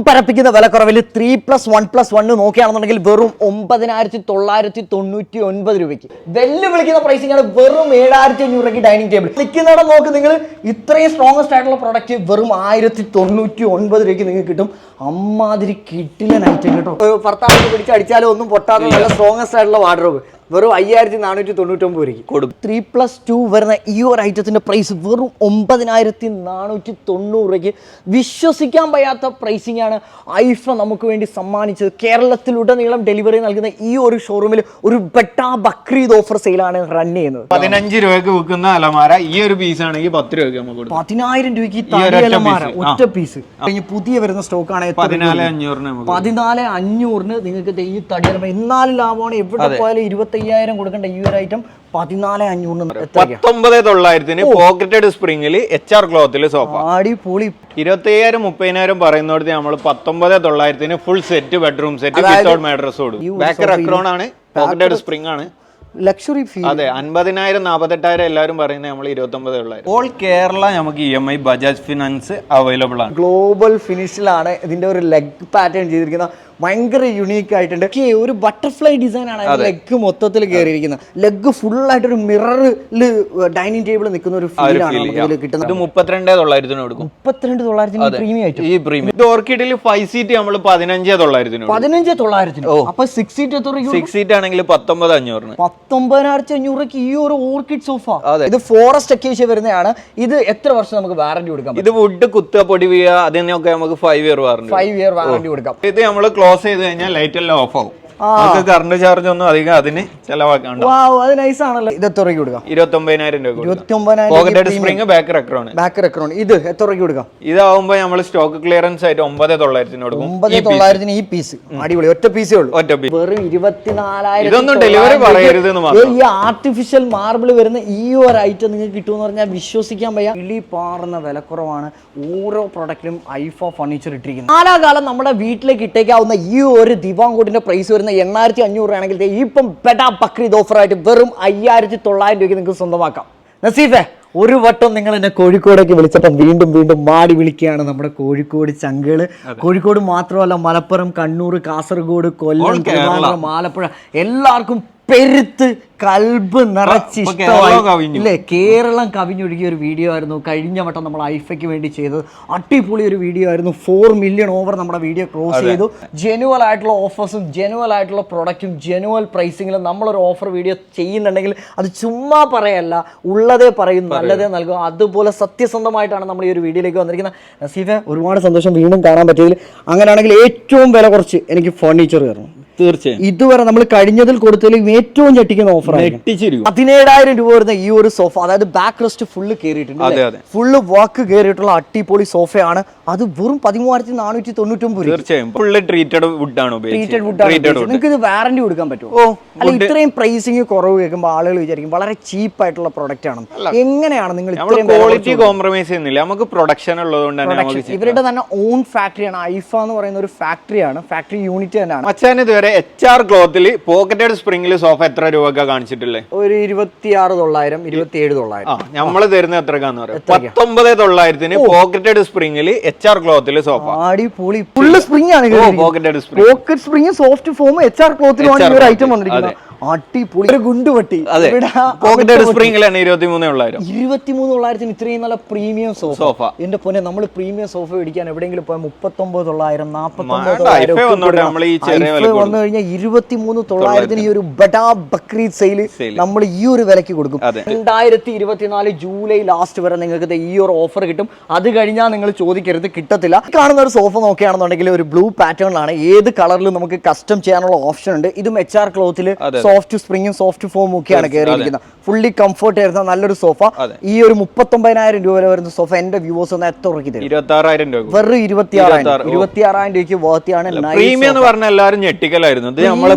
അമ്പരപ്പിക്കുന്ന വിലക്കുറവിൽ three plus one plus one നോക്കുകയാണെന്നുണ്ടെങ്കിൽ വെറും ഒമ്പതിനായിരത്തി തൊള്ളായിരത്തി തൊണ്ണൂറ്റി ഒൻപത് രൂപയ്ക്ക്. വെല്ലുവിളിക്കുന്ന പ്രൈസിംഗ് ആണ് വെറും ഏഴായിരത്തി അഞ്ഞൂറ് രൂപയ്ക്ക് ഡൈനിങ് ടേബിൾ നിൽക്കുന്നിടം നോക്ക് നിങ്ങൾ ഇത്രയും സ്ട്രോങ്സ്റ്റ് ആയിട്ടുള്ള പ്രൊഡക്റ്റ് വെറും ആയിരത്തി തൊണ്ണൂറ്റി ഒൻപത് രൂപയ്ക്ക് നിങ്ങൾക്ക് കിട്ടും. അമ്മാതിരി കിട്ടില്ല നൈറ്റ് കേട്ടോ. ഭർത്താവ് പിടിച്ച് അടിച്ചാലും ഒന്നും പൊട്ടാതെ നല്ല സ്ട്രോങ്സ്റ്റ് ആയിട്ടുള്ള വാർഡ്രോബ് വെറും അയ്യായിരത്തി നാനൂറ്റി തൊണ്ണൂറ്റൊമ്പത് രൂപയ്ക്ക് കൊടുക്കും. ത്രീ പ്ലസ് ടു വരുന്ന ഈ ഒരു ഐറ്റത്തിന്റെ പ്രൈസ് വെറും ഒമ്പതിനായിരത്തി നാനൂറ്റി തൊണ്ണൂറ് രൂപയ്ക്ക് വിശ്വസിക്കാൻ വയ്യാത്ത പ്രൈസിംഗ് ആണ് ഐഫ നമുക്ക് വേണ്ടി സമ്മാനിച്ചത്. കേരളത്തിലുടനീളം ഡെലിവറി നൽകുന്ന ഈ ഒരു ഷോറൂമിൽ ഒരു ബെട്ടാ ബക്രീദ് ഓഫർ സെയിലാണ് റൺ ചെയ്യുന്നത്. പതിനഞ്ച് രൂപയ്ക്ക് വിൽക്കുന്ന അലമാര ഈ ഒരു പീസ് ആണെങ്കിൽ പത്ത് രൂപയ്ക്ക് നമുക്ക് കൊടുക്കും. പതിനായിരം രൂപയ്ക്ക് ഈ piece. ഒറ്റ പീസ് കഴിഞ്ഞ് പുതിയ വരുന്ന സ്റ്റോക്ക് ആണ് പതിനാല്? അഞ്ഞൂറിന് നമുക്ക് പതിനാല് അഞ്ഞൂറിന് നിങ്ങൾക്ക് ഈ തടി എന്നാലും ലാഭമാണ്. എവിടെ പോയാലും ഇരുപത്തയ്യായിരം കൊടുക്കേണ്ട ഈ ഒരു ഐറ്റം പതിനാല് അഞ്ഞൂറിന് പത്തൊമ്പത് തൊള്ളായിരത്തിന് പോക്കറ്റഡ് സ്പ്രിംഗിൽ എച്ച് ആർ ക്ലോത്തിൽ സോഫ അടിപൊളി. ഇരുപത്തയ്യായിരം മുപ്പതിനായിരം പറയുന്നിടത്ത് നമ്മൾ പത്തൊമ്പത് തൊള്ളായിരത്തിന് full set bedroom set without mattress കൊടുക്കും ആണ് പോക്കറ്റഡ് സ്പ്രിംഗ് ആണ്. ലക്ഷറി ഫീ അതെ അൻപതിനായിരം നാൽപ്പത്തെട്ടായിരം എല്ലാവരും പറയുന്നത് നമ്മൾ ഇരുപത്തൊമ്പത് തൊള്ളായിരം. ഓൾ കേരള നമുക്ക് E M I Bajaj finance available ആണ്. ഗ്ലോബൽ ഫിനിഷിലാണ് ഇതിന്റെ ഒരു ലെഗ് പാറ്റേൺ ചെയ്തിരിക്കുന്ന ഭയങ്കര യുണീക്ക് ആയിട്ടുണ്ട്. ഒരു ബട്ടർഫ്ലൈ ഡിസൈൻ ആണ് ലെഗ് മൊത്തത്തിൽ കയറിയിരിക്കുന്നത്. ലെഗ് ഫുൾ ആയിട്ട് ഒരു മിററിൽ ഡൈനിങ് ടേബിൾ നിൽക്കുന്ന ഒരു ഫീലാണ് ഇതിൽ കിട്ടുന്നത്. ഇത് മുപ്പത്തിരണ്ട് തൊള്ളായിരത്തിന് കൊടുക്കും. മുപ്പത്തിരണ്ട് തൊള്ളായിരത്തിന് പ്രീമിയം ആയിട്ട്. ഈ പ്രീമിയം ഇത് ഓർക്കിഡിൽ ഫൈവ് സീറ്റ് നമ്മൾ പതിനഞ്ച് തൊള്ളായിരത്തിന് പതിനഞ്ച് തൊള്ളായിരത്തിന്. അപ്പൊ സിക്സ് സീറ്റ് എത്ര സിക്സ് സീറ്റ് ആണെങ്കിൽ പത്തൊമ്പത് അഞ്ഞൂറിന്. പത്തൊമ്പതിനായിരത്തി അഞ്ഞൂറ് ഈ ഒരു ഓർക്കിഡ് സോഫ ഇത് ഫോറസ്റ്റ് അക്കേഷ്യ വരുന്നതാണ്. ഇത് എത്ര വർഷം നമുക്ക് വാറന്റി കൊടുക്കാം ഇത് വുഡ് കുത്തുക പൊടി വീഴുക അതിനൊക്കെ നമുക്ക് five year warranty five year warranty കൊടുക്കാം. ഇത് നമ്മൾ ക്ലോസ് ചെയ്ത് കഴിഞ്ഞാൽ ലൈറ്റ് എല്ലാം ഓഫ് ആവും. നമുക്ക് കറണ്ട് ചാർജ് ഒന്നും അധികം അതിന് ചെലവാക്കാണ്ട്. വാവ് അത് നൈസ് ആണല്ലോ? ഇത് എത്ര രൂപയ്ക്ക് കൊടുക്കാം? ഇരുപത്തി ഒമ്പതിനായിരം രൂപ ഇരുപത്തി ഒമ്പതിനായിരം പോക്കറ്റഡ് സ്പ്രിംഗ് ബാക്കർ അക്രോണ് ബാക്കർ അക്കൗണ്ട് ഇത് എത്ര രൂപയ്ക്ക് കൊടുക്കാം? ഇതാവുമ്പോ നമ്മൾ സ്റ്റോക്ക് ക്ലിയറൻസ് ആയിട്ട് ഒമ്പത് തൊള്ളായിരത്തിന് കൊടുക്കും. ഒമ്പത് തൊള്ളായിരത്തിന് ഈ പീസ് അടിപൊളി. ഒറ്റ പീസേ ഉള്ളൂ. ഒറ്റ പീസ് വെറും ഇരുപത്തിനാലായിരം ഇതൊന്നും ഡെലിവറി പറയരുത്. ഈ ആർട്ടിഫിഷ്യൽ മാർബിൾ വരുന്ന ഈ ഒരു ഐറ്റം നിങ്ങൾക്ക് കിട്ടുമെന്ന് പറഞ്ഞാൽ വിശ്വസിക്കാൻ വയ്യ. ഇളി പാറുന്ന വിലക്കുറവാണ് ഓരോ പ്രൊഡക്റ്റിലും ഐഫോ ഫർണിച്ചർ ഇട്ടിരിക്കുന്നത്. കാലാകാലം നമ്മുടെ വീട്ടിലേക്ക് ഇട്ടേക്കാവുന്ന ഈ ഒരു ദിവാങ്കോട്ടിന്റെ പ്രൈസ് വരുന്ന എണ്ണായിരത്തി അഞ്ഞൂറ് ആണെങ്കിൽ ഇപ്പം പെടാ ബക്രീദ് ഓഫറായിട്ട് വെറും അയ്യായിരത്തി തൊള്ളായിരം രൂപയ്ക്ക് നിങ്ങൾക്ക് സ്വന്തമാക്കാം. നസീഫെ ഒരു വട്ടം നിങ്ങൾ എന്നെ കോഴിക്കോടേക്ക് വിളിച്ചപ്പം വീണ്ടും വീണ്ടും മാടി വിളിക്കുകയാണ് നമ്മുടെ കോഴിക്കോട് ചങ്കൾ. കോഴിക്കോട് മാത്രമല്ല മലപ്പുറം കണ്ണൂർ കാസർഗോഡ് കൊല്ലം ആലപ്പുഴ. എല്ലാവർക്കും പെരുത്ത് കൽബ് നിറച്ച്. ഇല്ലേ കേരളം കവിഞ്ഞൊഴുകിയ ഒരു വീഡിയോ ആയിരുന്നു. കഴിഞ്ഞ വട്ടം നമ്മൾ ഐഫയ്ക്ക് വേണ്ടി ചെയ്തത്. അടിപൊളി ഒരു വീഡിയോ ആയിരുന്നു. ഫോർ മില്യൺ ഓവർ നമ്മുടെ വീഡിയോ ക്ലോസ് ചെയ്തു. ജെനുവൽ ആയിട്ടുള്ള ഓഫേഴ്സും ജെനുവൽ ആയിട്ടുള്ള പ്രൊഡക്റ്റും ജെനുവൽ പ്രൈസിങ്ങിലും നമ്മളൊരു ഓഫർ വീഡിയോ ചെയ്യുന്നുണ്ടെങ്കിൽ അത് ചുമ്മാ പറയല്ല ഉള്ളതേ പറയും നല്ലതേ നൽകും. അതുപോലെ സത്യസന്ധമായിട്ടാണ് നമ്മൾ ഈ ഒരു വീഡിയോയിലേക്ക് വന്നിരിക്കുന്നത്. നസീഫെ ഒരുപാട് സന്തോഷം. വീണ്ടും കാണാൻ പറ്റിയതിൽ അങ്ങനെയാണെങ്കിൽ ഏറ്റവും വില കുറച്ച് എനിക്ക് ഫർണിച്ചർ തരണം തീർച്ചയായും. ഇതുവരെ നമ്മൾ കഴിഞ്ഞതിൽ കൊടുത്തതിൽ ഏറ്റവും ഞെട്ടിക്കുന്ന ഓഫർ പതിനേഴായിരം രൂപ വരുന്ന ഈ ഒരു സോഫ അതായത് ബാക്ക് റെസ്റ്റ് ഫുള്ള് കയറിയിട്ടുണ്ട്. ഫുള്ള് വാക്ക് കയറിയിട്ടുള്ള അട്ടിപ്പൊളി സോഫയാണ് അത് വെറും പതിമൂവായിരത്തി നാനൂറ്റി തൊണ്ണൂറ്റി ഒമ്പത് തീർച്ചയായും ഫുള്ള് ട്രീറ്റഡ് വുഡ് ആണ് ട്രീറ്റഡ് വുഡ് നിങ്ങൾക്ക് ഇത് വാറന്റി കൊടുക്കാൻ പറ്റുമോ? അല്ല ഇത്രയും പ്രൈസിങ് കുറവ് കേൾക്കുമ്പോൾ ആളുകൾ വിചാരിക്കും വളരെ ചീപ്പ് ആയിട്ടുള്ള പ്രൊഡക്റ്റ് ആണ്. എങ്ങനെയാണ് നിങ്ങൾ ക്വാളിറ്റി കോംപ്രമൈസ് ചെയ്യുന്നില്ല. നമുക്ക് പ്രൊഡക്ഷൻ ഉള്ളതുകൊണ്ട് തന്നെ ഇവരുടെ തന്നെ ഓൺ ഫാക്ടറിയാണ് ഐഫ എന്ന് പറയുന്ന ഒരു ഫാക്ടറിയാണ് ഫാക്ടറി യൂണിറ്റ് തന്നെയാണ്. അച്ഛൻ ഇതുവരെ എച്ച് ആർ ക്ലോത്തിൽ പോക്കറ്റഡ് സ്പ്രിംഗിൽ സോഫ എത്ര രൂപ കാണിച്ചിട്ടില്ലേ ഒരു ഇരുപത്തിയാറ് തൊള്ളായിരം ഇരുപത്തി ഏഴ് തൊള്ളായിരം നമ്മൾ തരുന്ന എത്രക്കാന്ന് പറയാം. പത്തൊമ്പത് തൊള്ളായിരത്തിന് പോക്കറ്റഡ് സ്പ്രിംഗിൽ എച്ച് ആർ ക്ലോത്തിൽ സോഫ അടിപൊളി ഫുള്ള് സ്പ്രിംഗ് ആണ് pocketed spring pocket spring soft foam H R ക്ലോത്തിലാണ് ഈ ഒരു ഐറ്റം വന്നിരിക്കുന്നത്. അടിപൊളി. ഒരു ഗുണ്ടുപട്ടി അതെ. ഇവിടെ പോക്കറ്റഡ് സ്പ്രിംഗിലാണ് ഇരുപത്തി മൂന്ന് തൊള്ളായിരം ഇരുപത്തിമൂന്ന് തൊള്ളായിരത്തിന് ഇത്രയും നല്ല പ്രീമിയം സോഫ സോഫ. എന്റെ പൊന്നെ നമ്മൾ പ്രീമിയം സോഫ മേടിക്കാൻ എവിടെയെങ്കിലും പോയാൽ മുപ്പത്തൊമ്പത് തൊള്ളായിരം നാപ്പത്തൊമ്പത് വന്നു കഴിഞ്ഞാൽ ഇരുപത്തിമൂന്ന് തൊള്ളായിരത്തിന് ഈ ഒരു ബഡാ ബക്രീദ് സെയിൽ നമ്മൾ ഈ ഒരു വിലക്ക് കൊടുക്കും. രണ്ടായിരത്തി ഇരുപത്തിനാല് ജൂലൈ ലാസ്റ്റ് വരെ നിങ്ങൾക്ക് ഈ ഒരു ഓഫർ കിട്ടും. അത് കഴിഞ്ഞാൽ നിങ്ങൾ ചോദിക്കരുത് കിട്ടത്തില്ല. കാണുന്ന ഒരു സോഫ നോക്കുകയാണെന്നുണ്ടെങ്കിൽ ഒരു ബ്ലൂ പാറ്റേണിലാണ് ഏത് കളറിലും നമുക്ക് കസ്റ്റം ചെയ്യാനുള്ള ഓപ്ഷൻ ഉണ്ട്. ഇതും എച്ച് ആർ ക്ലോത്തിൽ. സോഫ്റ്റ് സ്പ്രിങ്ങും സോഫ്റ്റ് ഫോമും ഒക്കെയാണ് കയറിയിരിക്കുന്നത് ഫുള്ളി കംഫർട്ട് ആയിരുന്ന നല്ലൊരു സോഫ. ഈ ഒരു മുപ്പത്തൊമ്പതിനായിരം രൂപ വരെ വരുന്ന സോഫ എന്റെ വ്യൂവേഴ്സ് ഒന്ന് എത്ര ഉറക്കി തരും? ഇരുപത്തി ആറായിരം വെറും ഇരുപത്തിയാറായിരം. ഇരുപത്താറ്, ഓ. ഇരുപത്തിയാറായിരം രൂപയ്ക്ക് പ്രീമിയം എന്ന് പറഞ്ഞ എല്ലാവരും ഞെട്ടിക്കലായിരുന്നു. ഇത് നമ്മൾ.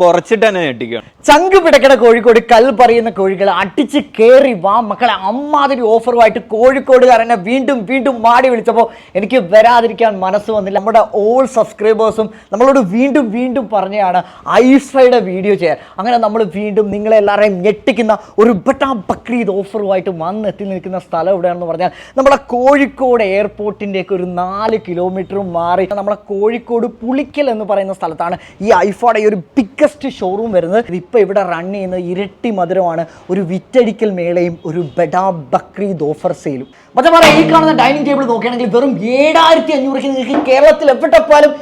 കുറച്ചിട്ട് തന്നെ ഞെട്ടിക്കുകയാണ് ചങ്ക് പിടക്കട കോഴിക്കോട് കൽ പറയുന്ന കോഴികൾ അടിച്ച് കയറി വാ മക്കളെ. അമ്മാതിരി ഓഫറുമായിട്ട് കോഴിക്കോടുകാരനെ വീണ്ടും വീണ്ടും മാടി വിളിച്ചപ്പോൾ എനിക്ക് വരാതിരിക്കാൻ മനസ്സ് വന്നില്ല. നമ്മുടെ ഓൾ സബ്സ്ക്രൈബേഴ്സും നമ്മളോട് വീണ്ടും വീണ്ടും പറഞ്ഞതാണ് ഐഫയുടെ വീഡിയോ ചെയ്യാൻ. അങ്ങനെ നമ്മൾ വീണ്ടും നിങ്ങളെ എല്ലാവരെയും ഞെട്ടിക്കുന്ന ഒരു ബട്ടാ ബക്രീദ് ഓഫറുമായിട്ട് വന്നെത്തി നിൽക്കുന്ന സ്ഥലം എവിടെയാണെന്ന് പറഞ്ഞാൽ നമ്മളെ കോഴിക്കോട് എയർപോർട്ടിന്റെ ഒക്കെ ഒരു നാല് കിലോമീറ്റർ മാറി നമ്മളെ കോഴിക്കോട് പുളിക്കൽ എന്ന് പറയുന്ന സ്ഥലത്താണ് ഈ ഐഫോടെ ഒരു ബിഗ്ഗസ്റ്റ് ഷോറൂം വരുന്നത്. ഇപ്പോൾ ഇവിടെ റൺ ചെയ്യുന്ന ഇരട്ടി മധുരമാണ്. ഒരു വിറ്റടിക്കൽ മേളയും ഒരു ബഡാ ബക്രീദ് ഓഫർ സെയിലും മറ്റേ പറയാം ഈ കാണുന്ന ഡൈനിങ് ടേബിൾ നോക്കുകയാണെങ്കിൽ വെറും ഏഴായിരത്തി അഞ്ഞൂറ് നിങ്ങൾക്ക് കേരളത്തിൽ എവിടെ പോയാലും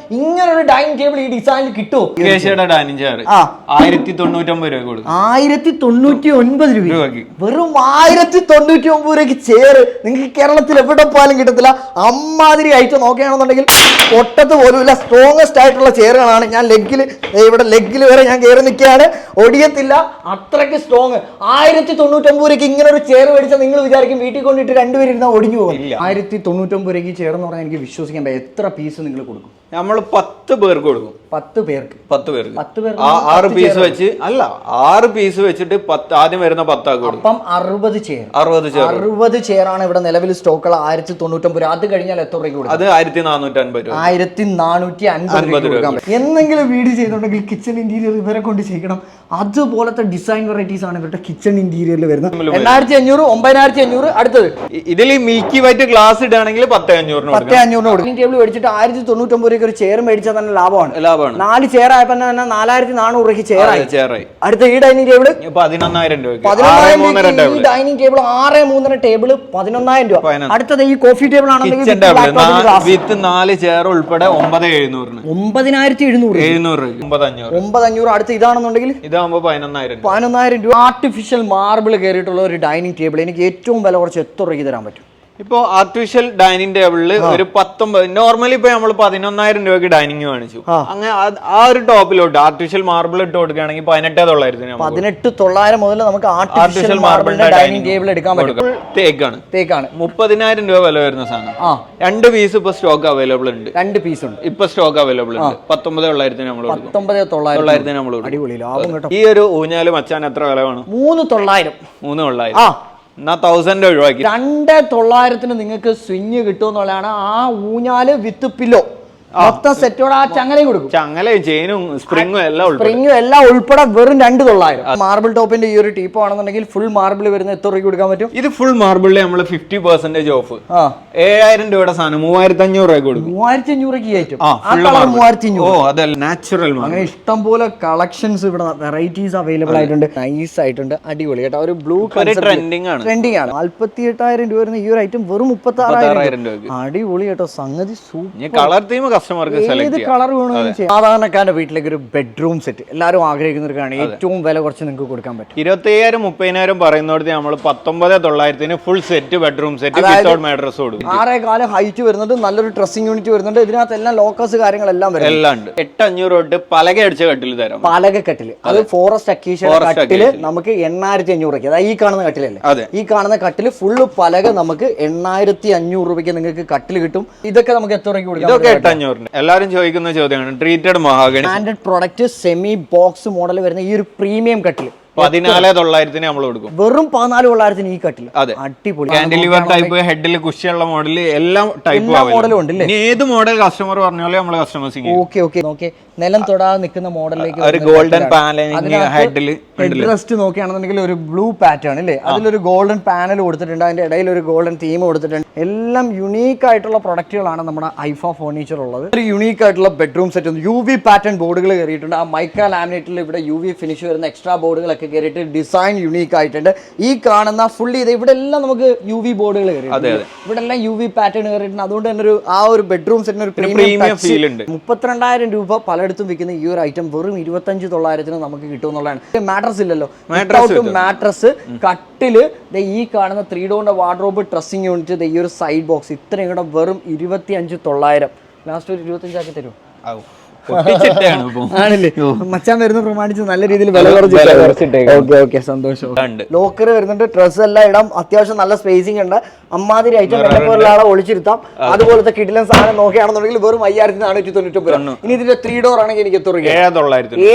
ഒരു ഡൈനിങ് ടേബിൾ ഈ ഡിസൈനിൽ കിട്ടുമോ ഡൈനിങ് ചെയർ. ആയിരത്തി തൊണ്ണൂറ്റൊമ്പത് രൂപ കൊടുക്കും ആയിരത്തി തൊണ്ണൂറ്റി ഒൻപത് രൂപ വെറും ആയിരത്തി തൊണ്ണൂറ്റി ഒമ്പത് രൂപയ്ക്ക് ചേറ് നിങ്ങൾക്ക് കേരളത്തിൽ എവിടെ പോയാലും കിട്ടത്തില്ല. അമ്മാതിരി ഐറ്റം നോക്കുകയാണെന്നുണ്ടെങ്കിൽ ഒട്ടത്ത് പോലുമില്ല. സ്ട്രോങ്സ്റ്റ് ആയിട്ടുള്ള ചെയറുകളാണ് ഞാൻ ലെഗിൽ ഇവിടെ ലെഗിൽ വരെ ഞാൻ കയറി നിൽക്കുകയാണ്. ഒടിയത്തില്ല. അത്രയ്ക്ക് സ്ട്രോങ് ആയിരത്തി തൊണ്ണൂറ്റൊമ്പത് രൂപയ്ക്ക് ഇങ്ങനെ ഒരു ചെയർ മേടിച്ചാൽ നിങ്ങൾ വിചാരിക്കും വീട്ടിൽ കൊണ്ടിട്ട് രണ്ടുപേരും ഇരുന്ന ഒടിഞ്ഞു പോകും. ആയിരത്തി തൊണ്ണൂറ്റൊമ്പത് രൂപയ്ക്ക് ചെയർ എന്ന് പറഞ്ഞാൽ എനിക്ക് വിശ്വസിക്കാൻ എത്ര പീസ് നിങ്ങൾ കൊടുക്കും? നമ്മൾ പത്ത് പേർക്ക് കൊടുക്കും. പത്ത് പേർക്ക്. പത്ത് പേർക്ക്. പത്ത് പേർക്ക് ആറ് പീസ് chair വെച്ച് അല്ല ആറ് പീസ് വെച്ചിട്ട് പത്ത് ആദ്യം വരുന്ന പത്താക്കും അപ്പം അറുപത് ചെയർ അറുപത് ചെയർ അറുപത് ചെയറാണ് ഇവിടെ നിലവിൽ സ്റ്റോക്കുള്ള ആയിരത്തി തൊണ്ണൂറ്റൊമ്പത് രൂപ. അത് കഴിഞ്ഞാൽ എത്ര രൂപ കൊടുക്കും? അത് ആയിരത്തി നാനൂറ്റി അൻപത് രൂപ. ആയിരത്തി നാനൂറ്റി അൻപത് രൂപ. എന്തെങ്കിലും വീട് ചെയ്തിട്ടുണ്ടെങ്കിൽ കിച്ചൺ ഇന്റീരിയർ ഇവരെ കൊണ്ട് ചെയ്യണം അതുപോലത്തെ ഡിസൈൻ വെറൈറ്റീസ് ആണ് ഇവരുടെ കിച്ചൺ ഇന്റീരിയറിൽ വരുന്നത്. എണ്ണായിരത്തി അഞ്ഞൂറ് ഒമ്പതിനായിരത്തി അഞ്ഞൂറ് അടുത്തത്. ഇതിൽ മിൽക്കി വൈറ്റ് ഗ്ലാസ് ഇടുകയാണെങ്കിൽ പത്ത് അഞ്ഞൂറിന് പത്ത് അഞ്ഞൂറിന് കൊടുക്കും. ടേബിൾ മേടിച്ചിട്ട് ആയിരത്തി തൊണ്ണൂറ്റൊമ്പത് രൂപയ്ക്ക് ഒരു ചെയർ മേടിച്ചാൽ തന്നെ ലാഭമാണ്. ലാഭമാണ്. നാല് ചെയർ ആയപ്പോൾ തന്നെ നാലായിരത്തി നാനൂറ് രൂപയ്ക്ക് ചെയർ ആയി. ചെയറായി അടുത്ത ഈ ഡൈനിങ് ടേബിൾ പതിനൊന്നായിരം രൂപ ആറ് പതിനൊന്നായിരം മൂന്നര ഈ ഡൈനിങ് ടേബിൾ ആറ് മൂന്നര ടേബിൾ പതിനൊന്നായിരം രൂപ. അടുത്തത് ഈ കോഫി ടേബിൾ. വിത്ത് നാല് ചെയർ ഉൾപ്പെടെ ഒമ്പത് എഴുന്നൂറിന്. ഒമ്പതിനായിരത്തി എഴുന്നൂറ് എഴുന്നൂറ് രൂപ ഒമ്പത് അഞ്ഞൂറ് ഒമ്പത് അഞ്ഞൂറ് അടുത്ത് ഇതാണെന്നുണ്ടെങ്കിൽ ഇതാകുമ്പോ പതിനൊന്നായിരം പതിനൊന്നായിരം രൂപ. ആർട്ടിഫിഷ്യൽ മാർബിൾ കയറിയിട്ടുള്ള ഒരു ഡൈനിങ് ടേബിൾ. എനിക്ക് ഏറ്റവും വില കുറച്ച് എത്ര രൂപ തരാൻ പറ്റും? ഇപ്പോ ആർട്ടിഫിഷ്യൽ ഡൈനിങ് ടേബിളിൽ ഒരു പത്തൊമ്പത് നോർമലി ഇപ്പൊ നമ്മൾ പതിനൊന്നായിരം രൂപയ്ക്ക് ഡൈനിങ് കാണിച്ചു. അങ്ങനെ ആ ഒരു ടോപ്പിലോട്ട് ആർട്ടിഫിഷ്യൽ മാർബിൾ ഇട്ട് കൊടുക്കുകയാണെങ്കിൽ പതിനെട്ടേ തൊള്ളായിരത്തിന് നമുക്ക് പതിനെട്ട് തൊള്ളായിരം മുതൽ നമുക്ക് ആർട്ടിഫിഷ്യൽ മാർബിളിന്റെ ഡൈനിങ് ടേബിൾ എടുക്കാൻ പറ്റും. തേക്കാണ്. തേക്കാണ്. മുപ്പതിനായിരം രൂപ വില വരുന്ന സാധനം. രണ്ട് പീസ് ഇപ്പൊ സ്റ്റോക്ക് അവൈലബിൾ ഉണ്ട്. രണ്ട് പീസ് ഉണ്ട്. ഇപ്പൊ സ്റ്റോക്ക് അവൈലബിൾ ഉണ്ട്. പത്തൊമ്പത് തൊള്ളായിരത്തിന് നമ്മൾ പത്തൊമ്പത് തൊള്ളായിരം തൊള്ളായിരത്തിന് നമ്മൾ കൊടുക്കും. അടിപൊളി. ലാഭം കേട്ടോ. ഈ ഒരു ഊഞ്ഞാൽ മച്ചാൻ എത്ര വില വേണം? മൂന്ന് തൊള്ളായിരം. മൂന്ന് തൊള്ളായിരം. എന്നാ തൗസൻഡ് ഒഴിവാക്കി. രണ്ട് തൊള്ളായിരത്തിന് നിങ്ങൾക്ക് സ്വിങ് കിട്ടുമെന്നുള്ളതാണ് ആ ഊഞ്ഞാൽ വിത്ത് പില്ലോ മൊത്തം സെറ്റോടെ ആ ചങ്ങലയും കൊടുക്കും. ചങ്ങലയും ചെയിനും സ്പ്രിങ്ങും എല്ലാം ഉൾപ്പെടെ. സ്പ്രിങ്ങും എല്ലാം ഉൾപ്പെടെ വെറും രണ്ട് തൊള്ളായിരം. മാർബിൾ ടോപ്പിന്റെ ഈ ഒരു ടീപ്പ് ആണെന്നുണ്ടെങ്കിൽ ഫുൾ മാർബിൾ വരുന്ന എത്ര രൂപ കൊടുക്കാൻ പറ്റും? ഇത് ഫുൾ മാർബിളിൽ നമ്മൾ ഫിഫ്റ്റി പെർസെന്റേജ് ഓഫ് ആ. ഏഴായിരം രൂപയുടെ സാധനം മൂവായിരത്തി അഞ്ഞൂറ് രൂപ കൊടുക്കും മൂവായിരത്തി അഞ്ഞൂറ് മൂവായിരത്തി ഓ അഞ്ഞൂറ് അതല്ല നാച്ചുറൽ അങ്ങനെ ഇഷ്ടം പോലെ കളക്ഷൻസ് ഇവിടെ വെറൈറ്റീസ് അവൈലബിൾ ആയിട്ടുണ്ട്. നൈസ് ആയിട്ടുണ്ട്. അടിപൊളി കേട്ടോ. ഒരു ബ്ലൂ ട്രെൻഡിങ് ആണ്. ട്രെൻഡിങ് ആണ്. നാല്പത്തി എട്ടായിരം രൂപ വരുന്ന ഈ ഒരു ഐറ്റം വെറും മുപ്പത്തി ആറായിരം അടിപൊളി കേട്ടോ. സംഗതി സൂപ്പർ കളർ തീം കസ്റ്റമർക്ക് ഏത് സെലക്ട് കളർ സാധാരണക്കാരുടെ വീട്ടിലേക്ക് ഒരു ബെഡ്റൂം സെറ്റ് എല്ലാവരും ആഗ്രഹിക്കുന്നവർക്കാണ് ഏറ്റവും വില കുറച്ച് നിങ്ങൾക്ക് കൊടുക്കാൻ പറ്റും. ഇരുപത്തി അയ്യായിരം മുപ്പതിനായിരം പറയുന്നിടത്ത് നമ്മൾ പത്തൊമ്പത് തൊള്ളായിരത്തിന് full set bedroom set mattress without mattress കൊടുക്കും ആറേ കാലം ഹൈറ്റ് വരുന്നുണ്ട് നല്ലൊരു ഡ്രസ്സിംഗ് യൂണിറ്റ് വരുന്നുണ്ട്. ഇതിനകത്ത് എല്ലാം ലോക്കസ് കാര്യങ്ങളെല്ലാം വരും എല്ലാം ഉണ്ട്. എട്ട് അഞ്ഞൂറ് തൊട്ട് പലക അടിച്ച കട്ടിൽ തരാം. പലക കട്ടിൽ. അത് ഫോറസ്റ്റ് അക്കീഷ കട്ടിൽ നമുക്ക് എണ്ണായിരത്തി അഞ്ഞൂറ് രൂപയ്ക്ക് അതായത് ഈ കാണുന്ന കട്ടിലല്ലേ? ഈ കാണുന്ന കട്ടിൽ ഫുള്ള് പലക നമുക്ക് എണ്ണായിരത്തി അഞ്ഞൂറ് രൂപയ്ക്ക് നിങ്ങൾക്ക് കട്ടിൽ കിട്ടും. ഇതൊക്കെ നമുക്ക് എത്ര രൂപയ്ക്ക് കൊടുക്കാം ഇതൊക്കെ എട്ട് അഞ്ഞൂറിന് എല്ലാവരും ചോദിക്കുന്ന ചോദ്യമാണ്. Treated mahogany. Standard product semi box model വരുന്ന ഈ ഒരു പ്രീമിയം കട്ടിൽ പതിനാല് തൊള്ളായിരത്തിന് നമ്മൾ കൊടുക്കും. വെറും പതിനാല് തൊള്ളായിരത്തിന് ഈ കട്ടിൽ അതെ. അടിപൊളി. കാൻഡിലിവർ ടൈപ്പ് ഹെഡിൽ കുഷിയുള്ള മോഡൽ എല്ലാം ടൈപ്പ് മോഡലും ഉണ്ട് ഇനി ഏത് മോഡൽ കസ്റ്റമർ പറഞ്ഞാലും നമ്മൾ കസ്റ്റമേഴ്സ് ഓക്കെ ഓക്കെ. ഓക്കെ നിലം തൊടാതെ നിൽക്കുന്ന മോഡലിലേക്ക് ഒരു ഗോൾഡൻ പാനൽ ഹെഡിൽ ഹെഡ് റെസ്റ്റ് നോക്കുകയാണെന്നുണ്ടെങ്കിൽ ഒരു ബ്ലൂ പാറ്റേൺ അല്ലേ അതിലൊരു ഗോൾഡൻ പാനൽ കൊടുത്തിട്ടുണ്ട്. അതിന്റെ ഇടയിൽ ഒരു ഗോൾഡൻ തീം കൊടുത്തിട്ടുണ്ട്. എല്ലാം യുണീക്ക് ആയിട്ടുള്ള പ്രൊഡക്റ്റുകളാണ് നമ്മുടെ ഐഫ ഫർണിച്ചർ ഉള്ളത്. ഒരു യുണീക്ക് ആയിട്ടുള്ള bedroom set U V pattern ബോർഡുകൾ കയറിയിട്ടുണ്ട്. ആ മൈക്ക ലാമിനേറ്റിൽ ഇവിടെ യു വി ഫിനിഷ് വരുന്ന എക്സ്ട്രാ ബോർഡുകളൊക്കെ കയറിയിട്ട് ഡിസൈൻ യുണീക്ക് ആയിട്ടുണ്ട്. ഈ കാണുന്ന ഫുള്ളി ഇത് ഇവിടെ എല്ലാം നമുക്ക് യു വി ബോർഡുകൾ കയറിയിട്ടുണ്ട് ഇവിടെ എല്ലാം യു വി പാറ്റേൺ കയറിയിട്ടുണ്ട് അതുകൊണ്ട് തന്നെ ഒരു ആ ഒരു ബെഡ്റൂം സെറ്റിന് ഒരു പ്രീമിയം ഫീൽ ഉണ്ട്. മുപ്പത്തിരണ്ടായിരം രൂപ പലയിടത്തും വിൽക്കുന്ന ഈ ഒരു ഐറ്റം വെറും ഇരുപത്തഞ്ച് തൊള്ളായിരത്തിന് നമുക്ക് കിട്ടും എന്നുള്ളതാണ്. മാട്രസ് ഇല്ലല്ലോ. മാട്രസ് കട്ടിൽ ഈ കാണുന്ന ത്രീ ഡോറിന്റെ വാർഡ്രോബ് ഡ്രസ്സിംഗ് യൂണിറ്റ് ഈ ഒരു സൈഡ് ബോക്സ് ഇത്രയും കൂടെ വെറും ഇരുപത്തി അഞ്ച് തൊള്ളായിരം. ലാസ്റ്റ് ഒരു ഇരുപത്തഞ്ചാക്കി തരുമോ? ആവും ആണല്ലേ? മച്ചാൻ വരുന്ന പ്രമാണിച്ച് നല്ല രീതിയിൽ വില കുറച്ച്. ഓക്കെ ഓക്കെ സന്തോഷം. ഉണ്ട് ലോക്കർ വരുന്നുണ്ട് ഡ്രസ് എല്ലാം ഇടാം. അത്യാവശ്യം നല്ല സ്പേസിംഗ് ഉണ്ട്. അമ്മാതിരി ഐറ്റം ഒരാളെ പോലുള്ള ആളെ ഒളിച്ചിരുത്താം. അതുപോലത്തെ കിടിലൻ സാധനം നോക്കുകയാണെന്നുണ്ടെങ്കിൽ വെറും അയ്യായിരത്തി നാനൂറ്റി തൊണ്ണൂറ്റി ഒമ്പത് ഇനി ഇതിന്റെ ത്രീ ഡോർ ആണെങ്കിൽ എനിക്ക് എത്ര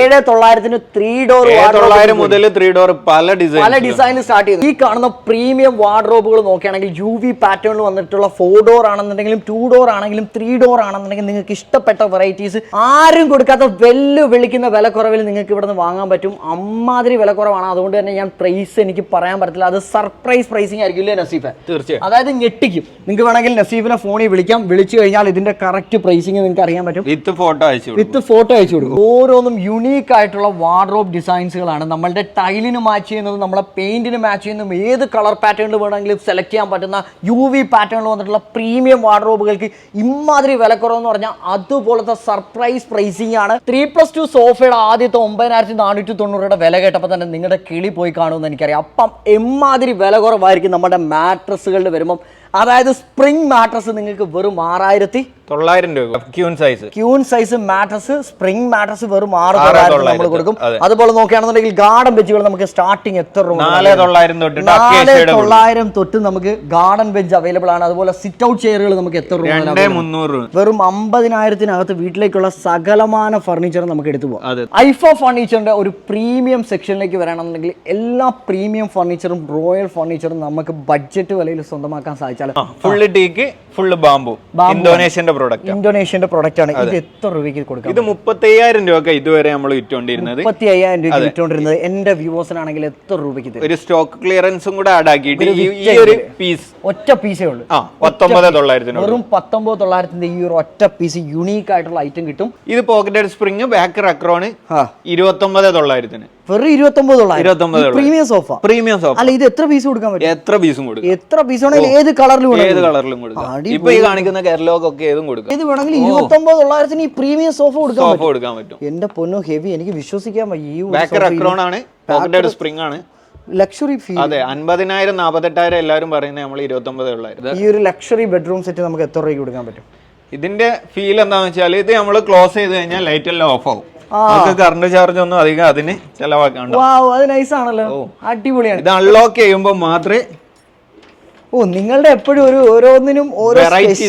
ഏഴ് തൊള്ളായിരത്തിന് ത്രീ ഡോർ തൊള്ളായിരം മുതൽ ത്രീ ഡോർ പല ഡിസൈൻ പല ഡിസൈനിൽ സ്റ്റാർട്ട് ചെയ്തു. ഈ കാണുന്ന പ്രീമിയം വാർഡ്രോബുകൾ നോക്കുകയാണെങ്കിൽ യു വി പാറ്റേണിൽ വന്നിട്ടുള്ള ഫോർ ഡോർ ആണെന്നുണ്ടെങ്കിലും ടു ഡോർ ആണെങ്കിലും ത്രീ ഡോർ ആണെന്നുണ്ടെങ്കിൽ നിങ്ങൾക്ക് ഇഷ്ടപ്പെട്ട വെറൈറ്റീസ് ആരും കൊടുക്കാത്ത വെല്ലു വിളിക്കുന്ന വിലക്കുറവിൽ നിങ്ങൾക്ക് ഇവിടെ നിന്ന് വാങ്ങാൻ പറ്റും. അമ്മാതിരി വിലക്കുറവാണ്. അതുകൊണ്ട് തന്നെ ഞാൻ പ്രൈസ് എനിക്ക് പറയാൻ പറ്റില്ല അത് സർപ്രൈസ് പ്രൈസിങ് ആയിരിക്കും ഇല്ലേ നസീഫ്? തീർച്ചയായും. അതായത് ഞെട്ടിക്കും. നിങ്ങൾക്ക് വേണമെങ്കിൽ നസീഫിനെ ഫോണിൽ വിളിക്കാം. വിളിച്ചു കഴിഞ്ഞാൽ ഇതിന്റെ കറക്റ്റ് പ്രൈസിങ് നിങ്ങൾക്ക് അറിയാൻ പറ്റും. വിത്ത് ഫോട്ടോ അയച്ചു കൊടുക്കും. വിത്ത് ഫോട്ടോ അയച്ചു കൊടുക്കും. ഓരോന്നും യുണീക്ക് ആയിട്ടുള്ള വാർഡ്രോബ് ഡിസൈൻസുകളാണ് നമ്മളുടെ ടൈലിന് മാച്ച് ചെയ്യുന്നത് നമ്മളെ പെയിന്റിന് മാച്ച് ചെയ്യുന്നതും ഏത് കളർ പാറ്റേണിൽ വേണമെങ്കിലും സെലക്ട് ചെയ്യാൻ പറ്റുന്ന യു വി പാറ്റേണിൽ വന്നിട്ടുള്ള പ്രീമിയം വാർഡ്രോബുകൾക്ക് ഇമാതിരി വിലക്കുറവെന്ന് പറഞ്ഞാൽ അതുപോലത്തെ സർപ്രൈസ് പ്രൈസിംഗ് ആണ്. ത്രീ പ്ലസ് ടു സോഫയുടെ ആദ്യത്തെ ഒമ്പതിനായിരത്തി നാനൂറ്റി തൊണ്ണൂറുടെ വില കേട്ടപ്പോൾ തന്നെ നിങ്ങളുടെ കിളി പോയി കാണുമെന്ന് എനിക്കറിയാം. അപ്പം എമ്മാതിരി വില കുറവായിരിക്കും നമ്മുടെ മാട്രസുകളിൽ വരുമ്പം. അതായത് സ്പ്രിംഗ് മാട്രസ് നിങ്ങൾക്ക് വെറും ആറായിരത്തി തൊള്ളായിരം രൂപ queen size. Queen size mattress spring mattress വെറും ആറ് ആറ് നമ്മൾ കൊടുക്കും. അതെ. അതുപോലെ നോക്കുകയാണെന്നുണ്ടെങ്കിൽ ഗാർഡൻ ബെഞ്ചുകൾ നമുക്ക് സ്റ്റാർട്ടിങ് എത്ര രൂപ നാല് തൊള്ളായിരം നാല് തൊള്ളായിരം തൊട്ട് നമുക്ക് ഗാർഡൻ ബെഞ്ച് അവൈലബിൾ ആണ്. അതുപോലെ സിറ്റ് ഔട്ട് ചെയറുകൾ നമുക്ക് എത്ര രൂപ മുന്നൂറ് വെറും അമ്പതിനായിരത്തിനകത്ത് വീട്ടിലേക്കുള്ള സകലമാന ഫർണിച്ചർ നമുക്ക് എടുത്തു പോകാം ഐഫോ ഫർണിച്ചറിന്റെ ഒരു പ്രീമിയം സെക്ഷനിലേക്ക് വരാണെന്നുണ്ടെങ്കിൽ എല്ലാ പ്രീമിയം ഫർണിച്ചറും റോയൽ ഫർണിച്ചറും നമുക്ക് ബഡ്ജറ്റ് വിലയിൽ സ്വന്തമാക്കാൻ സാധിച്ചാൽ ഫുള്ള് ടീക്ക് ഫുള്ള് ബാമ്പു ഇന്തോനേഷ്യന്റെ പ്രോഡക്റ്റ് ഇന്തോനേഷ്യന്റെ പ്രോഡക്റ്റ് ആണ്. ഇത് എത്ര രൂപയ്ക്ക് കൊടുക്കാം? ഇത് മുപ്പത്തയ്യായിരം രൂപ ഇതുവരെ നമ്മൾ വിറ്റുകൊണ്ടിരുന്നത് മുപ്പത്തി അയ്യായിരം രൂപ വിറ്റുകൊണ്ടിരുന്നത് എന്റെ വ്യൂവേഴ്സിനാണെങ്കിൽ എത്ര രൂപയ്ക്ക് ഒരു സ്റ്റോക്ക് ക്ലിയറൻസും കൂടെ ആഡ് ആക്കിയിട്ട് ഈ- ഒരു പീസ് ഒറ്റ പീസേ ഉള്ളൂ. പത്തൊമ്പത് തൊള്ളായിരത്തിന് വെറും പത്തൊമ്പത് തൊള്ളായിരത്തിന്റെ ഈ ഒരു ഒറ്റ പീസ് യുണീക്ക് ആയിട്ടുള്ള ഐറ്റം കിട്ടും. ഇത് പോക്കറ്റഡ് സ്പ്രിങ് ബാക്ക് റക്രോണ് ഇരുപത്തി തൊള്ളായിരത്തിന്. വെറും ഇരുപത്തൊമ്പത് തൊള്ളായിരം ഇരുപത്തൊമ്പത് തൊള്ളായിരം. Premium sofa. Premium sofa. അല്ല ഇത് എത്ര പീസ് കൊടുക്കാൻ പറ്റും? എത്ര പീസും കൊടുക്കും? എത്ര പീസ് ഏത് കളറിൽ ഏത് കളറിലും കൊടുക്കാം. ഇപ്പൊ ഈ കാണിക്കുന്ന ഒക്കെ ഏതും കൊടുക്കും. ഏത് വേണമെങ്കിലും ഇരുപത്തൊമ്പത് തൊള്ളായിരത്തിന് ഈ പ്രീമിയം സോഫ കൊടുക്കാൻ സോഫ കൊടുക്കാൻ പറ്റും. എന്റെ പൊന്നു ഹെവി എനിക്ക് വിശ്വസിക്കാൻ വയ്യ. ആണ്. സ്പ്രിംഗ് ആണ്. ലക്ഷറി ഫീൽ അതെ അൻപതിനായിരം നാപ്പത്തെട്ടായിരം എല്ലാവരും പറയുന്നത് നമ്മൾ ഇരുപത്തൊമ്പത് തൊള്ളായിരം ഈ ഒരു ലക്ഷറി ബെഡ്റൂം സെറ്റ് നമുക്ക് എത്ര രൂപയ്ക്ക് കൊടുക്കാൻ പറ്റും? ഇതിന്റെ ഫീൽ എന്താണെന്ന് വെച്ചാൽ ഇത് നമ്മൾ ക്ലോസ് ചെയ്ത് കഴിഞ്ഞാൽ ലൈറ്റ് എല്ലാം ഓഫ് ആവും. കറണ്ട് ചാർജ് ഒന്നും അധികം അതിന് ചെലവാക്കണ്ട. അത് നൈസ് ആണല്ലോ. അടിപൊളിയാണ്. ഇത് അൺലോക്ക് ചെയ്യുമ്പോൾ മാത്രമേ ഓ നിങ്ങളുടെ എപ്പോഴും ഒരു ഓരോന്നിനും ഓരോ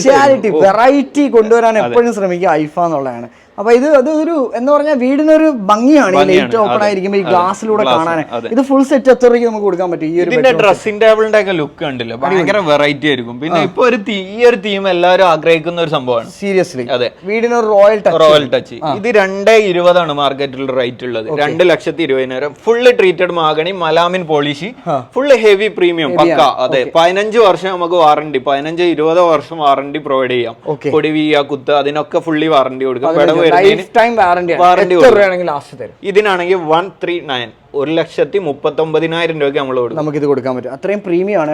സ്പെഷ്യാലിറ്റി വെറൈറ്റി കൊണ്ടുവരാൻ എപ്പോഴും ശ്രമിക്കുക ഐഫ എന്നുള്ളതാണ്. അപ്പൊ ഇത് അതൊരു ഒരു എന്ന് പറഞ്ഞാൽ വീടിനൊരു ഭംഗിയാണ് ഈ ലൈറ്റ് ഓപ്പൺ ആയിരിക്കുമ്പോൾ ഈ ഗ്ലാസിലൂടെ ഗ്ലാസ്സിലൂടെ കാണാൻ ഇത് ഫുൾ സെറ്റ് എത്ര രൂപയ്ക്ക് നമുക്ക് കൊടുക്കാൻ പറ്റും ഈ ഒരു ഡ്രസ്സിംഗ് ടേബിളിന്റെ ഒക്കെ ലുക്ക് കണ്ടില്ല? ഭയങ്കര വെറൈറ്റി ആയിരിക്കും. പിന്നെ ഇപ്പൊ ഒരു ഈ ഒരു തീം എല്ലാവരും ആഗ്രഹിക്കുന്ന ഒരു സംഭവമാണ്. സീരിയസ്ലി അതെ. വീടിനൊരു റോയൽ ടച്ച് റോയൽ ടച്ച് ഇത് രണ്ടേ ഇരുപതാണ് മാർക്കറ്റിൽ റേറ്റ് ഉള്ളത്. രണ്ട് ലക്ഷത്തി ഇരുപതിനായിരം. Full treated mahogany melamine പോളിഷി full heavy premium പക്ക. അതെ. പതിനഞ്ച് വർഷം നമുക്ക് വാറണ്ടി പതിനഞ്ച് ഇരുപത് വർഷം വാറണ്ടി പ്രൊവൈഡ് ചെയ്യാം. പൊടി വീയ കുത്ത് അതിനൊക്കെ ഫുള്ളി വാറണ്ടി കൊടുക്കാം. ലൈഫ് ടൈം വാറണ്ടി ലാസ്റ്റ് തരും. ഇതിനാണെങ്കിൽ വൺ ത്രീ നയൻ ഒരു ലക്ഷത്തി മുപ്പത്തി ഒമ്പതിനായിരം രൂപയ്ക്ക് നമ്മൾ കൊടുക്കും. ഇത് കൊടുക്കാൻ പറ്റും. അത്രയും പ്രീമിയം ആണ്.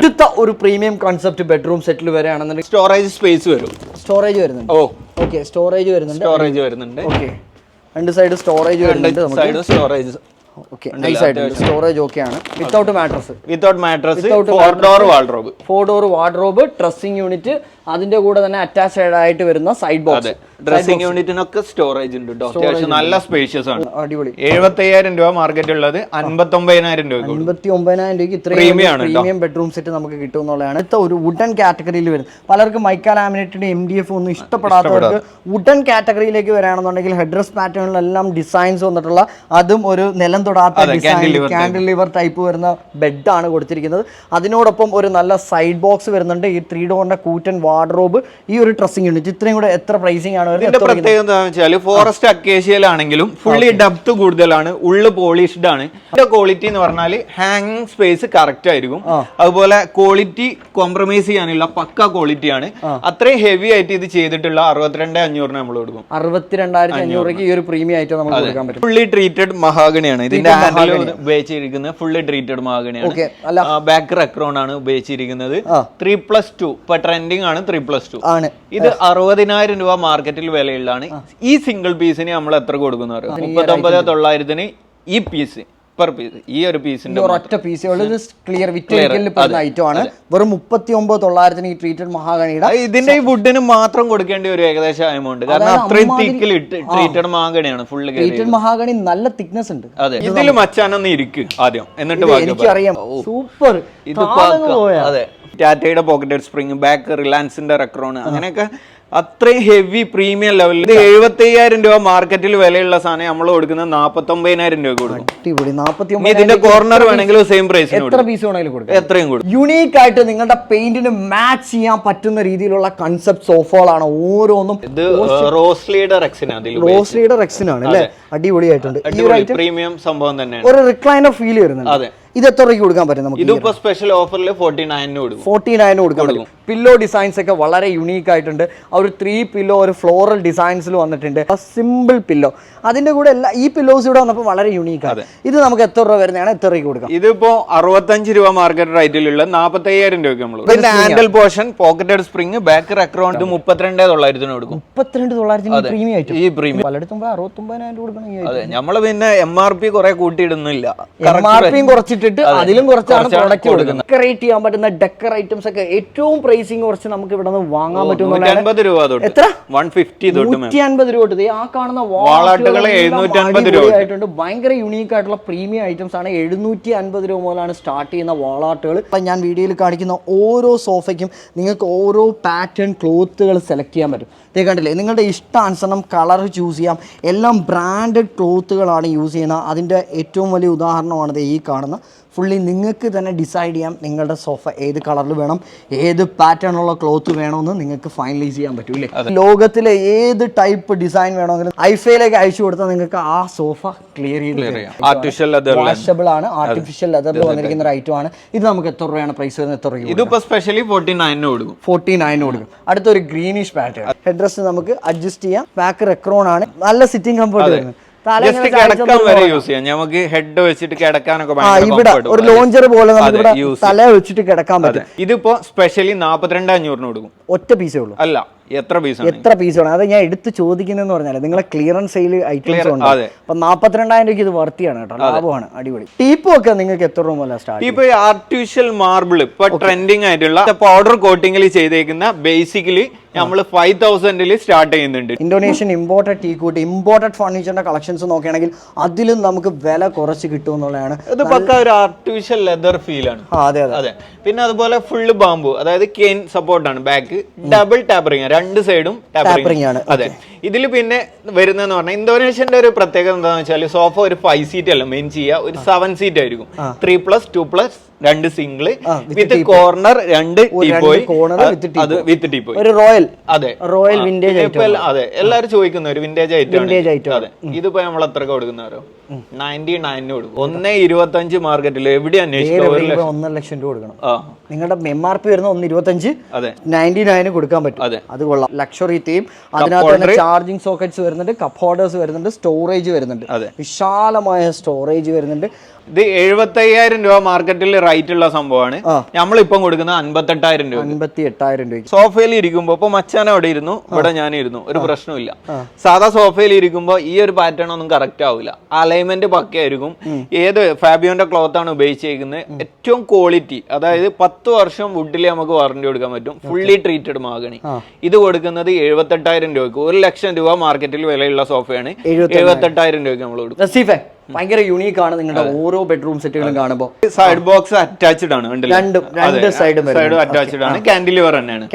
ഇടുത്ത ഒരു പ്രീമിയം കോൺസെപ്റ്റ് ബെഡ്റൂം സെറ്റിൽ വരെയാണെന്നുണ്ടെങ്കിൽ സ്റ്റോറേജ് സ്പേസ് വരും. സ്റ്റോറേജ് വരുന്നുണ്ട്. ഓ. ഓക്കെ സ്റ്റോറേജ് വരുന്നുണ്ട്. സ്റ്റോറേജ് വരുന്നുണ്ട്. ഓക്കെ രണ്ട് സൈഡ് സ്റ്റോറേജ് വരുന്നുണ്ട് നമുക്ക്. സൈഡ് സ്റ്റോറേജ് ഓക്കെ നൈസ് ആയിട്ടുണ്ട്. സ്റ്റോറേജ് ഓക്കെ ആണ്. Without mattress without mattress four door wardrobe four door wardrobe dressing unit അതിന്റെ കൂടെ തന്നെ അറ്റാച്ച്ഡ് ആയിട്ട് വരുന്ന സൈഡ് ബോക്സ് ഡ്രസ്സിംഗ് യൂണിറ്റിനൊക്കെ സ്റ്റോറേജ് ഉണ്ട്. കേട്ടോ അത്യാവശ്യം നല്ല സ്പേഷ്യസ് ആണ്. അടിപൊളി. എഴുപത്തയ്യായിരം രൂപ മാർക്കറ്റ് ഉള്ളത്. അൻപത്തൊമ്പതിനായിരം രൂപ കൊടുക്കും അൻപത്തി ഒമ്പതിനായിരം രൂപയ്ക്ക് ഇത്രയും പ്രീമിയം ബെഡ്റൂം സെറ്റ് നമുക്ക് കിട്ടും എന്നുള്ളതാണ്. ഇത്ത ഒരു വുഡൻ കാറ്റഗറിയിൽ വരും. പലർക്കും mica laminated M D F ഒന്നും ഇഷ്ടപ്പെടാത്തവർക്ക് വുഡൻ കാറ്റഗറിയിലേക്ക് വരികയാണെന്നുണ്ടെങ്കിൽ ഹെഡ്രസ് പാറ്റേണിലെല്ലാം ഡിസൈൻസ് വന്നിട്ടുള്ള അതും ഒരു നിലം തൊടാത്ത ഡിസൈൻ cantilever type. ടൈപ്പ് വരുന്ന ബെഡാണ് കൊടുത്തിരിക്കുന്നത്. അതിനോടൊപ്പം ഒരു നല്ല സൈഡ് ബോക്സ് വരുന്നുണ്ട്. ഈ ത്രീ ഡോറിന്റെ കൂറ്റൻ വാർഡ്രോബ് ഈ ഒരു ഡ്രസ്സിംഗ് യൂണിറ്റ് ഇത്രയും കൂടെ എത്ര പ്രൈസിംഗ് ആണ് ഇതിന്റെ പ്രത്യേകത എന്താണെന്ന് വെച്ചാൽ ഫോറസ്റ്റ് അക്കേഷ്യയിലാണെങ്കിലും ഫുള്ളി ഡെപ്ത് കൂടുതലാണ് ഉള്ളു പോളിഷ്ഡ് ആണ്. ഇതിന്റെ ക്വാളിറ്റി എന്ന് പറഞ്ഞാൽ ഹാങ്ങിങ് സ്പേസ് കറക്റ്റ് ആയിരിക്കും. അതുപോലെ ക്വാളിറ്റി കോംപ്രമൈസ് ചെയ്യാനുള്ള പക്ക ക്വാളിറ്റി ആണ്. അത്രയും ഹെവി ആയിട്ട് ഇത് ചെയ്തിട്ടുള്ള അറുപത്തിരണ്ട് അഞ്ഞൂറിന് നമ്മൾ കൊടുക്കും. അറുപത്തിരണ്ടായിരത്തി അഞ്ഞൂറ് ഈ ഒരു പ്രീമിയം ആയിട്ട് നമ്മൾ കൊടുക്കാൻ പറ്റും. ഫുള്ളി ട്രീറ്റഡ് മഹാഗണിയാണ് ഇതിന്റെ ഹാൻഡിൽ ഉപയോഗിച്ചിരിക്കുന്നത് ഫുള്ളി ട്രീറ്റഡ് മഹാഗണിയാണ് ബാക്ക് റെക്രോൺ ആണ് ഉപയോഗിച്ചിരിക്കുന്നത്. ത്രീ പ്ലസ് ടു ഇപ്പൊ ട്രെൻഡിങ് ആണ്. ത്രീ പ്ലസ് ടു ആണ്. ഇത് അറുപതിനായിരം രൂപ മാർക്കറ്റിൽ വിലയുള്ളതാണ്. ഈ സിംഗിൾ പീസിന് നമ്മൾ എത്ര കൊടുക്കുന്ന മുപ്പത്തൊമ്പത് തൊള്ളായിരത്തിന് ഈ പീസ് പെർ പീസ് ഈ ഒരു പീസിന്റെ ഒരൊറ്റ പീസേ ഉള്ളൂ ഇത് ക്ലിയർ ഐറ്റം ആണ്. വെറും മുപ്പത്തി ഒമ്പത് തൊള്ളായിരത്തിന് ഈ ട്രീറ്റഡ് മഹാഗണിയുടെ ഇതിന്റെ ഈ വുഡിന് മാത്രം കൊടുക്കേണ്ട ഒരു ഏകദേശം എമൗണ്ട് കാരണം അത്രയും തിക്കിൽ ട്രീറ്റഡ് മഹാഗണിയാണ് ഫുള്ള് ട്രീറ്റഡ് മഹാഗണി നല്ല തിക്നെസ് ഉണ്ട്. അതെ. ഇതിൽ മച്ചാനൊന്ന് ഇരിക്കും ആദ്യം. എന്നിട്ട് എനിക്കറിയാം. സൂപ്പർ ഇത്. അതെ. ടാറ്റയുടെ പോക്കറ്റഡ് സ്പ്രിംഗ് ബാക്ക് റിലയൻസിന്റെ റെക്രോൺ അങ്ങനെയൊക്കെ അത്രയും ഹെവി പ്രീമിയം ലെവലിൽ ഇത് എഴുപത്തി അയ്യായിരം രൂപ മാർക്കറ്റിൽ വിലയുള്ള സാധനം നമ്മൾ കൊടുക്കുന്നത് നാപ്പത്തൊമ്പതിനായിരം രൂപ കൊടുക്കും. അടിപൊളി. നാപ്പത്തി ഇതിന്റെ കോർണർ വേണമെങ്കിലും സെയിം പ്രൈസ് എത്ര പീസ് വേണമെങ്കിലും കൊടുക്കാം. എത്രയും കൊടുക്കും. യുണീക്ക് ആയിട്ട് നിങ്ങളുടെ പെയിന്റിന് മാച്ച് ചെയ്യാൻ പറ്റുന്ന രീതിയിലുള്ള കൺസെപ്റ്റ് സോഫകളാണ് ഓരോന്നും. ഇത് റോസ് ലീഡർ റോസ് ലീഡർ എക്സിനാണ് അല്ലേ? അടിപൊളിയായിട്ടുണ്ട്. പ്രീമിയം സംഭവം തന്നെ ഒരു റിക്ലൈനർ ഫീൽ വരുന്നുണ്ട്. അതെ. ഇത് എത്ര രൂപയ്ക്ക് കൊടുക്കാൻ പറ്റും നമുക്ക് ഇതിപ്പോ സ്പെഷ്യൽ ഓഫറിൽ ഫോർട്ടി നയനിന് കൊടുക്കും. ഫോർട്ടി നയൻ കൊടുക്കാൻ പറ്റും. പില്ലോ ഡിസൈൻസ് ഒക്കെ വളരെ യുണീക്ക് ആയിട്ടുണ്ട്. ആ ഒരു ത്രീ പില്ലോ ഒരു ഫ്ലോറൽ ഡിസൈൻസിൽ വന്നിട്ടുണ്ട്. സിമ്പിൾ പില്ലോ അതിന്റെ കൂടെ എല്ലാ ഈ പില്ലോസ് ഇവിടെ വന്നപ്പോൾ വളരെ യുണീക്ക് ആണ്. ഇത് നമുക്ക് എത്ര രൂപ വരുന്നതാണ്? എത്ര രൂപയ്ക്ക് കൊടുക്കാം? ഇതിപ്പോ അറുപത്തഞ്ച് രൂപ മാർക്കറ്റ് റേറ്റിലുള്ള നാപ്പത്തി അയ്യായിരം രൂപയ്ക്ക് നമ്മൾ handle portion pocketed spring back around മുപ്പത്തിരണ്ട് തൊള്ളായിരത്തിന് കൊടുക്കും. മുപ്പത്തിരണ്ട് തൊള്ളായിരത്തിന് പ്രീമിയം ആയിട്ട് ഈ പ്രീമിയം പലയിടത്തും അറുപത്തൊമ്പതിനായിരം കൊടുക്കണം നമ്മൾ പിന്നെ എം ആർ പി കുറെ കൂട്ടിയിടുന്നില്ല. എം ആർ പിയും കുറച്ചിട്ടിട്ട് അതിലും കുറച്ചാണ് പ്രോഡക്റ്റ് കൊടുക്കുന്നത്. ഡെക്കറേറ്റ് ചെയ്യാൻ പറ്റുന്ന ഡെക്കർ ഐറ്റംസ് ഒക്കെ ഏറ്റവും പ്രൈസിങ് കുറച്ച് നമുക്ക് ഇവിടെ നിന്ന് വാങ്ങാൻ പറ്റും എത്ര? നൂറ്റി അൻപത് രൂപ തൊട്ട്. ആ കാണുന്ന. ആയിട്ടുണ്ട് ഭയങ്കര യുണീക്ക് ആയിട്ടുള്ള പ്രീമിയം ഐറ്റംസ് ആണ്. എഴുന്നൂറ്റി അൻപത് രൂപ മുതലാണ് സ്റ്റാർട്ട് ചെയ്യുന്ന വാളാട്ടുകൾ ഇപ്പം ഞാൻ വീഡിയോയിൽ കാണിക്കുന്ന ഓരോ സോഫയ്ക്കും നിങ്ങൾക്ക് ഓരോ പാറ്റേൺ ക്ലോത്തുകൾ സെലക്ട് ചെയ്യാൻ പറ്റും. ഇതേ കണ്ടില്ലേ? നിങ്ങളുടെ ഇഷ്ടാനുസരണം കളർ ചൂസ് ചെയ്യാം. എല്ലാം ബ്രാൻഡഡ് ക്ലോത്തുകളാണ് യൂസ് ചെയ്യുന്നത്. അതിന്റെ ഏറ്റവും വലിയ ഉദാഹരണമാണ് ഈ കാണുന്ന ഫുള്ളി നിങ്ങൾക്ക് തന്നെ ഡിസൈഡ് ചെയ്യാം നിങ്ങളുടെ സോഫ ഏത് കളറിൽ വേണം ഏത് പാറ്റേൺ ഉള്ള ക്ലോത്ത് വേണമെന്ന് നിങ്ങൾക്ക് ഫൈനലൈസ് ചെയ്യാൻ പറ്റും ഇല്ലേ? ലോകത്തിലെ ഏത് ടൈപ്പ് ഡിസൈൻ വേണമെങ്കിലും ഐഫയിലേക്ക് അയച്ചു കൊടുത്താൽ നിങ്ങൾക്ക് ആ സോഫ ക്ലിയർ ചെയ്ത് ആർട്ടിഫിഷ്യൽ ലെതർ വാഷബിൾ ആണ് ആർട്ടിഫിഷ്യൽ ലെതറിൽ വന്നിരിക്കുന്ന ഒരു ഐറ്റം ആണ്. ഇത് നമുക്ക് എത്ര രൂപയാണ്? പ്രൈസ് വരുന്നത് എത്ര രൂപ ഇതിപ്പോ സ്പെഷ്യലി ഫോർട്ടി നയനിന് കൊടുക്കും. ഫോർട്ടി കൊടുക്കും. അടുത്തൊരു ഗ്രീനിഷ് പാറ്റേൺ ഹെഡ് ഡ്രസ് നമുക്ക് അഡ്ജസ്റ്റ് ചെയ്യാം. ബാക്ക് റെക്രോൺ ആണ്. നല്ല സിറ്റിംഗ് കംഫർട്ട് വരുന്നത്. ജസ്റ്റ് കിടക്കാൻ വരെ യൂസ് ചെയ്യാം. നമുക്ക് ഹെഡ് വെച്ചിട്ട് കിടക്കാനൊക്കെ ഇവിടെ ഒരു ലോഞ്ചർ പോലെ നമുക്ക് ഇവിടെ തല വെച്ചിട്ട് കിടക്കാൻ പറ്റും. ഇതിപ്പോ സ്പെഷ്യലി നാപ്പത്തിരണ്ട് അഞ്ഞൂറിന് കൊടുക്കും. ഒറ്റ പീസേ ഉള്ളൂ. അല്ല എത്ര പീസാണ് എത്ര പീസ് വേണം? അത് ഞാൻ എടുത്ത് ചോദിക്കുന്നതെന്ന് പറഞ്ഞാൽ നിങ്ങളെ ക്ലിയറൻസ് സെയിൽ ഐറ്റംസ് ഉണ്ട്. അപ്പൊ നാപ്പത്തിരണ്ടായിരം രൂപയ്ക്ക് ഇത് വർത്തിയാണ് കേട്ടോ. ലാഭമാണ്. അടിപൊളി. ടീപ്പും ഒക്കെ നിങ്ങൾക്ക് എത്ര രൂപ മുതൽ സ്റ്റാർട്ട് ആർട്ടിഫിഷ്യൽ മാർബിൾ ഇപ്പൊ ട്രെൻഡിങ് ആയിട്ടുള്ള പൗഡർ കോട്ടിംഗിൽ ചെയ്തേക്കുന്ന ബേസിക്കലി നമ്മൾ ഫൈവ് തൗസൻഡിൽ സ്റ്റാർട്ട് ചെയ്യുന്നുണ്ട്. Indonesian imported teak wood imported ഫർണിച്ചറിന്റെ collections നോക്കുകയാണെങ്കിൽ അതിലും നമുക്ക് വില കുറച്ച് കിട്ടും എന്നുള്ളതാണ് ഇത് പക്ക ഒരു ആർട്ടിഫിഷ്യൽ ലെതർ ഫീൽ ആണ്. അതെ അതെ. പിന്നെ അതുപോലെ ഫുള്ള് ബാമ്പു അതായത് കെയിൻ സപ്പോർട്ടാണ് ബാക്ക് ഡബിൾ ടാപ്പറിങ് രണ്ട് സൈഡും ടാപ്പറിംഗ് ആണ്. അതെ. ഇതിൽ പിന്നെ വരുന്നതെന്ന് പറഞ്ഞാൽ ഇന്തോനേഷ്യന്റെ ഒരു പ്രത്യേകത എന്താണെന്ന് വെച്ചാൽ സോഫ ഒരു ഫൈവ് സീറ്റ് അല്ല മെയിൻ ചെയ്യുക. ഒരു സെവൻ സീറ്റ് ആയിരിക്കും. ത്രീ പ്ലസ് ടു പ്ലസ് രണ്ട് സിംഗിൾ വിത്ത് കോർണർ രണ്ട് അത് വിത്ത് ടീപ്പോയി ഒരു റോയൽ അതെ. റോയൽ വിന്റേജ് ഐറ്റം അതെ എല്ലാരും ചോദിക്കുന്ന ഒരു വിന്റേജ് ഐറ്റം അതെ. ഇതിപ്പോ നമ്മൾ എത്ര കൊടുക്കുന്നവരോ? നയന്റി നയനിന് കൊടുക്കും. ഒന്നേ ഇരുപത്തി അഞ്ച് മാർക്കറ്റിൽ എവിടെ അന്വേഷിക്കും? ഒന്നര ലക്ഷം രൂപ കൊടുക്കണം. നിങ്ങളുടെ എം ആർ പി വരുന്ന ഒന്ന് ഇരുപത്തി അഞ്ച് നയന്റി നയന് കൊടുക്കാൻ പറ്റും. അതെ. അത് കൊള്ളാം. ലക്ഷറി തീം അതിനകത്ത് തന്നെ ചാർജിങ് സോക്കറ്റ്സ് വരുന്നുണ്ട് കപ്പ് ഹോൾഡേഴ്സ് വരുന്നുണ്ട് സ്റ്റോറേജ് വരുന്നുണ്ട്. വിശാലമായ സ്റ്റോറേജ് വരുന്നുണ്ട്. ഇത് എഴുപത്തി അയ്യായിരം രൂപ മാർക്കറ്റിൽ റൈറ്റ് ഉള്ള സംഭവമാണ്. നമ്മളിപ്പം കൊടുക്കുന്നത് അൻപത്തെട്ടായിരം രൂപ അൻപത്തി എട്ടായിരം രൂപ സോഫയിൽ ഇരിക്കുമ്പോ ഇപ്പൊ മച്ചാൻ അവിടെ ഇരുന്നു ഇവിടെ ഞാൻ ഇരുന്നു ഒരു പ്രശ്നമില്ല സാധാ സോഫയിൽ ഇരിക്കുമ്പോ ഈ ഒരു പാറ്റേൺ ഒന്നും കറക്റ്റ് ആവില്ല അലൈൻമെന്റ് പക്കയായിരിക്കും. ഏത് ഫാബിയോന്റെ ക്ലോത്ത് ആണ് ഉപയോഗിച്ചിരിക്കുന്നത് ഏറ്റവും ക്വാളിറ്റി അതായത് പത്ത് വർഷം വുഡിൽ നമുക്ക് വാറണ്ടി കൊടുക്കാൻ പറ്റും. ഫുള്ളി ട്രീറ്റഡ് മാഗണി ഇത് കൊടുക്കുന്നത് എഴുപത്തെട്ടായിരം രൂപക്ക് ഒരു ലക്ഷം രൂപ മാർക്കറ്റിൽ വിലയുള്ള സോഫയാണ് എഴുപത്തെട്ടായിരം രൂപയ്ക്ക് നമ്മൾ കൊടുക്കും. ഭയങ്കര യുണീക്ക് ആണ് നിങ്ങളുടെ ഓരോ ബെഡ്റൂം സെറ്റുകളും കാണുമ്പോൾ സൈഡ് ബോക്സ് അറ്റാച്ച്ഡ് ആണ്? രണ്ടും രണ്ട് സൈഡും സൈഡും അറ്റാച്ച്ഡ് ആണ്. കാൻഡിലിവർ തന്നെയാണ്.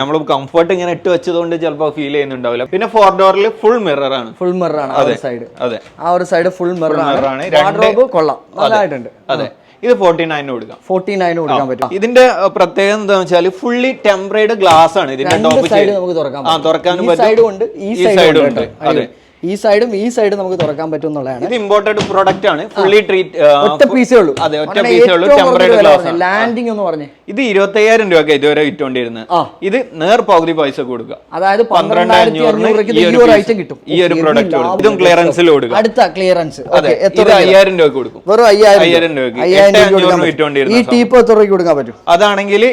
നമ്മൾ കംഫർട്ട് ഇങ്ങനെ ഇട്ട് വെച്ചതുകൊണ്ട് ചിലപ്പോൾ ഫീൽ ചെയ്യുന്നുണ്ടാവില്ല. പിന്നെ ഫോർ ഡോറിൽ ഫുൾ മിറർ ആണ്. ഫുൾ മിറർ ആണ് ആ ഒരു സൈഡ് അതെ. ആ ഒരു സൈഡ് ഫുൾ മിറർ ആണ്. വാർഡ്രോബ് കൊള്ളാം. നല്ലതായിട്ടുണ്ട്. അതെ. ഇത് ഫോർട്ടി നയന് കൊടുക്കാം. ഫോർട്ടി നയൻ കൊടുക്കാൻ പറ്റും. ഇതിന്റെ പ്രത്യേകത എന്താണെന്ന് വെച്ചാൽ ഫുള്ളി ടെമ്പറേഡ് ഗ്ലാസ് ആണ്. ഇതിന്റെ ടോപ്പ് സൈഡ് നമുക്ക് തുറക്കാൻ തുറക്കാനും പറ്റും. ഉണ്ട് ഈ സൈഡ് ഉണ്ട്. അതെ. ഈ സൈഡും ഈ സൈഡും നമുക്ക് തുറക്കാൻ പറ്റും എന്നുള്ളതാണ് ഇത് ഇമ്പോർട്ടഡ് പ്രോഡക്റ്റ് ആണ്. ഫുള്ളി ട്രീറ്റ് ഒറ്റ പീസേ ഉള്ളൂ. അതെ ഒറ്റ പീസേ ഉള്ളൂ. ടെമ്പറേഡ് ഗ്ലാസ് ലാൻഡിംഗ് എന്ന് പറഞ്ഞേ. ഇത് ഇരുപത്തയ്യായിരം രൂപയ്ക്ക് ഇതുവരെ വിറ്റോണ്ടിരുന്നത് ആ. ഇത് നേർ പകുതി പൈസ കൊടുക്കുക. അതായത് പന്ത്രണ്ടായിരത്തി അഞ്ഞൂറ് ഈ ഒരു ഐറ്റം കിട്ടും. ഈ ഒരു പ്രോഡക്റ്റ്. ഇതും clearance കൊടുക്കുക. അടുത്ത ക്ലിയറൻസ് അതെ ഇത് അയ്യായിരം രൂപ കൊടുക്കും. വെറും അയ്യായിരം അയ്യായിരം രൂപയ്ക്ക്. അയ്യായിരം എട്ട് രൂപ കൊടുക്കാൻ അഞ്ഞൂറിന് പറ്റും. വിറ്റുകൊണ്ടിരുന്ന ഈ ടീപ്പ് എത്ര രൂപയ്ക്ക് കൊടുക്കാൻ പറ്റും. അതാണെങ്കിൽ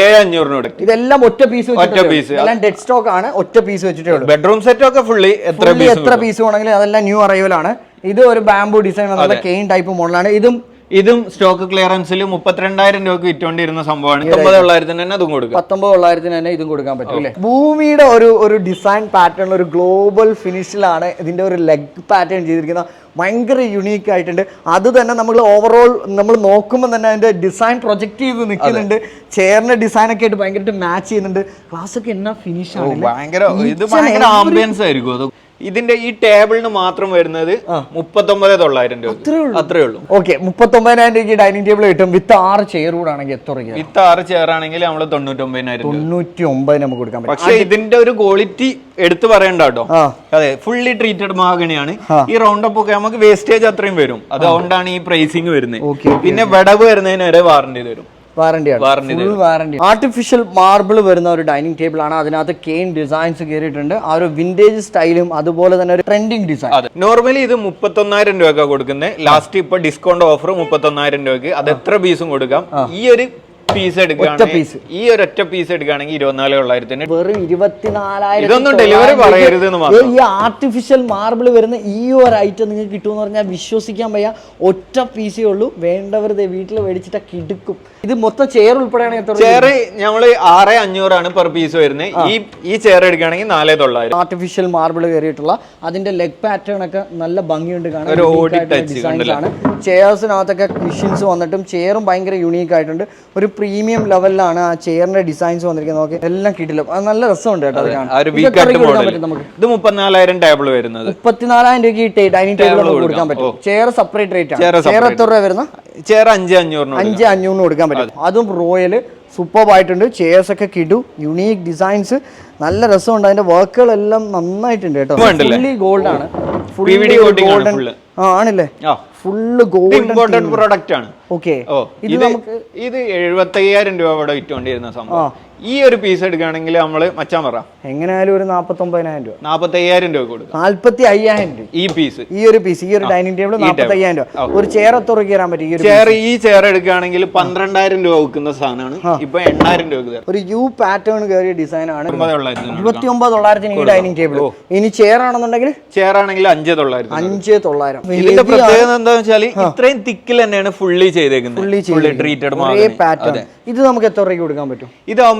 ഏഴ് അഞ്ഞൂറിന് കൊടുക്കും. ഇതെല്ലാം ഒറ്റ പീസ് ഒറ്റ പീസ് എല്ലാം ഡെഡ് സ്റ്റോക്ക് ആണ്. ഒറ്റ പീസ് വെച്ചിട്ടേ ഉള്ളൂ. ബെഡ്റൂം സെറ്റ് ഒക്കെ ഫുള്ളി എത്ര എത്ര പീസ് എത്ര പീസ് വേണമെങ്കിലും അതെല്ലാം ന്യൂ അറൈവലാണ് ഇത് ഒരു ബാംബു ഡിസൈൻ വന്നുള്ള കെയിൻ ടൈപ്പ് മോഡലാണ് ഇതും ഇതും സ്റ്റോക്ക് ക്ലിയറൻസിൽ മുപ്പത്തിരണ്ടായിരം രൂപക്ക് വിറ്റോണ്ടിരുന്ന സംഭവമാണ്. തൊള്ളായിരത്തിന് തന്നെ അതും കൊടുക്കാം. പത്തൊമ്പത് തൊള്ളായിരത്തിന് തന്നെ ഇതും കൊടുക്കാൻ പറ്റും അല്ലേ? ഭൂമിയുടെ ഒരു ഒരു ഡിസൈൻ പാറ്റേൺ ഒരു ഗ്ലോബൽ ഫിനിഷിലാണ് ഇതിന്റെ ഒരു ലെഗ് പാറ്റേൺ ചെയ്തിരിക്കുന്നത്. ഭയങ്കര യുണീക്ക് ആയിട്ടുണ്ട്. അത് തന്നെ നമ്മൾ ഓവറോൾ നമ്മൾ നോക്കുമ്പോൾ തന്നെ അതിന്റെ ഡിസൈൻ പ്രൊജക്ട് ചെയ്ത് നിൽക്കുന്നുണ്ട്. ചെയറിന്റെ ഡിസൈനൊക്കെ ആയിട്ട് ഭയങ്കരമായിട്ട് മാച്ച് ചെയ്യുന്നുണ്ട്. ക്ലാസ് ഒക്കെ എന്നാ ഫിനിഷ് ആണ് ഭയങ്കര ഇത് ഭയങ്കര ആംബിയൻസ് ആയിരിക്കും. അത് ഇതിന്റെ ഈ ടേബിളിന് മാത്രം വരുന്നത് മുപ്പത്തൊമ്പത് തൊള്ളായിരം രൂപ. അത്രേ ഉള്ളൂ. ഓക്കെ മുപ്പത്തൊമ്പതിനായിരം രൂപയ്ക്ക് ഡൈനിങ് ടേബിൾ കിട്ടും. വിത്ത് ആറ് ചെയർ കൂടെ ആണെങ്കിൽ എത്ര രൂപ വിത്ത് ആറ് ചെയർ ആണെങ്കിൽ നമ്മൾ തൊണ്ണൂറ്റൊമ്പതിനായിരം തൊണ്ണൂറ്റി ഒമ്പതിന് നമുക്ക് കൊടുക്കാൻ പറ്റും. പക്ഷെ ഇതിന്റെ ഒരു ക്വാളിറ്റി എടുത്തു പറയണ്ട കേട്ടോ. അതെ ഫുള്ളി ട്രീറ്റഡ് മാഗണിയാണ് ഈ റൗണ്ട് അപ്പ് ഒക്കെ നമുക്ക് വേസ്റ്റേജ് അത്രയും വരും. അതുകൊണ്ടാണ് ഈ പ്രൈസിങ് വരുന്നത്. പിന്നെ വിടവ് വരുന്നതിന് വരെ വാറണ്ടി തരും. വാറണ്ടി ആണ്. ഫുൾ വാറണ്ടി ആർട്ടിഫിഷ്യൽ മാർബിൾ വരുന്ന ഒരു ഡൈനിങ് ടേബിൾ ആണ്. അതിനകത്ത് കെയിൻ ഡിസൈൻസ് കയറിയിട്ടുണ്ട് ആ ഒരു വിന്റേജ് സ്റ്റൈലും അതുപോലെ തന്നെ ഒരു ട്രെൻഡിങ് ഡിസൈൻ നോർമലി ഇത് മുപ്പത്തൊന്നായിരം രൂപ കൊടുക്കുന്നത് ലാസ്റ്റ് ഇപ്പൊ ഡിസ്കൗണ്ട് ഓഫർ മുപ്പത്തൊന്നായിരം രൂപയ്ക്ക്. അത് എത്ര പീസും കൊടുക്കാം. ഈ ഒരു പീസ് എടുക്കുകയാണെങ്കിൽ ഈ ഒറ്റ പീസ് എടുക്കുകയാണെങ്കിൽ ഇരുപത്തിനാല് തൊള്ളായിരത്തിന് വെറും ഇരുപത്തിനാലായിരം ഇതൊന്നും ഡെലിവറി പറയരുത്. ഈ ആർട്ടിഫിഷ്യൽ മാർബിൾ വരുന്ന ഈ ഒരു ഐറ്റം നിങ്ങൾക്ക് കിട്ടുമെന്ന് പറഞ്ഞാൽ വിശ്വസിക്കാൻ വയ്യ. ഒറ്റ പീസേ ഉള്ളൂ. വേണ്ടവർ വീട്ടിൽ മേടിച്ചിട്ട് കിടുക്കും. ഇത് മൊത്തം ചെയർ ഉൾപ്പെടെയാണ് ചെയർ നമ്മൾ ആറ് അഞ്ഞൂറാണ് പെർ പീസ് വരുന്നത്. ഈ ഈ ചെയർ എടുക്കുകയാണെങ്കിൽ നാലേ തൊള്ളായിരം. ആർട്ടിഫിഷ്യൽ മാർബിൾ കയറിയിട്ടുള്ള അതിന്റെ ലെഗ് പാറ്റേൺ ഒക്കെ നല്ല ഭംഗിയുണ്ട് കാണാൻ. ചെയർസിനകത്തൊക്കെ മിഷീൻസ് വന്നിട്ടും ചെയറും ഭയങ്കര യുണീക്ക് ആയിട്ടുണ്ട്. ഒരു പ്രീമിയം ലെവലിലാണ് ആ ചെയറിന്റെ ഡിസൈൻസ് വന്നിരിക്കുന്നത്. നോക്കി എല്ലാം കിട്ടില്ല. നല്ല രസമുണ്ട് കേട്ടോ ഇത് മുപ്പത്തിനാലായിരം ടേബിൾ വരുന്നത്. മുപ്പത്തിനാലായിരം രൂപയ്ക്ക് ഡൈനിങ് ടേബിൾ കൊടുക്കാൻ പറ്റും. ചെയർ സെപ്പറേറ്റ് റേറ്റ് ആണ്. ചെയർ എത്ര രൂപ വരുന്ന? ചെയർ അഞ്ച് അഞ്ഞൂറിന് അഞ്ച് അഞ്ഞൂറിന് കൊടുക്കാൻ പറ്റും. അതും. റോയൽ സൂപ്പർ ആയിട്ടുണ്ട്. ചെയർസ് ഒക്കെ കിടു യുണീക്ക് ഡിസൈൻസ് നല്ല രസമുണ്ട്. അതിന്റെ വർക്കുകളെല്ലാം നന്നായിട്ടുണ്ട് കേട്ടോ? ഫുള്ളി ഗോൾഡ് ആണ്. ഗോൾഡൻ ആണല്ലേ? ഫുള്ള് ഗോൾഡ് ഇമ്പോർട്ടന്റ് പ്രോഡക്റ്റ് ആണ്. ഓക്കെ ഇത് നമുക്ക് ഇത് എഴുപത്തയ്യായിരം രൂപ ഇവിടെ വിറ്റുകൊണ്ടിരുന്ന സംഭവം. ഈ ഒരു പീസ് എടുക്കുകയാണെങ്കിൽ നമ്മൾ മച്ചാൻ പറ. എങ്ങനെയായാലും ഒരു നാപ്പത്തൊമ്പതിനായിരം രൂപ. നാപ്പത്തയ്യായിരം രൂപ കൊടുക്കും. നാല്പത്തി അയ്യായിരം രൂപ. ഈ പീസ് ഈ ഒരു പീസ് ഈ ഒരു ഡൈനിങ് ടേബിൾ നാൽപ്പത്തി അയ്യായിരം രൂപ. ഒരു ചെയർ തുറക്കി തരാൻ പറ്റും? ഈ ചെയർ ഈ ചെയർ എടുക്കുകയാണെങ്കിൽ പന്ത്രണ്ടായിരം രൂപ വിൽക്കുന്ന സാധനമാണ്. ഇപ്പൊ എണ്ണായിരം രൂപ ഒരു യു പാറ്റേൺ കയറിയ ഡിസൈൻ ആണ്. ഇരുപത്തി ഒമ്പത് തൊള്ളായിരത്തിന് ഈ ഡൈനിങ് ടേബിൾ ഇനി ചെയർ ആണെന്നുണ്ടെങ്കിൽ? ചെയർ ആണെങ്കിൽ അഞ്ച് തൊള്ളായിരം അഞ്ച് തൊള്ളായിരം. ഇതിന്റെ പ്രത്യേകത എന്താണെന്ന് വെച്ചാൽ ഇത്രയും തിക്കിൽ തന്നെയാണ് ഫുള്ളി ചെയ്തേക്കുന്നത്. ഫുള്ളി ട്രീറ്റഡ് പാറ്റേൺ ഇത് നമുക്ക് എത്ര രൂപയ്ക്ക് കൊടുക്കാൻ പറ്റും?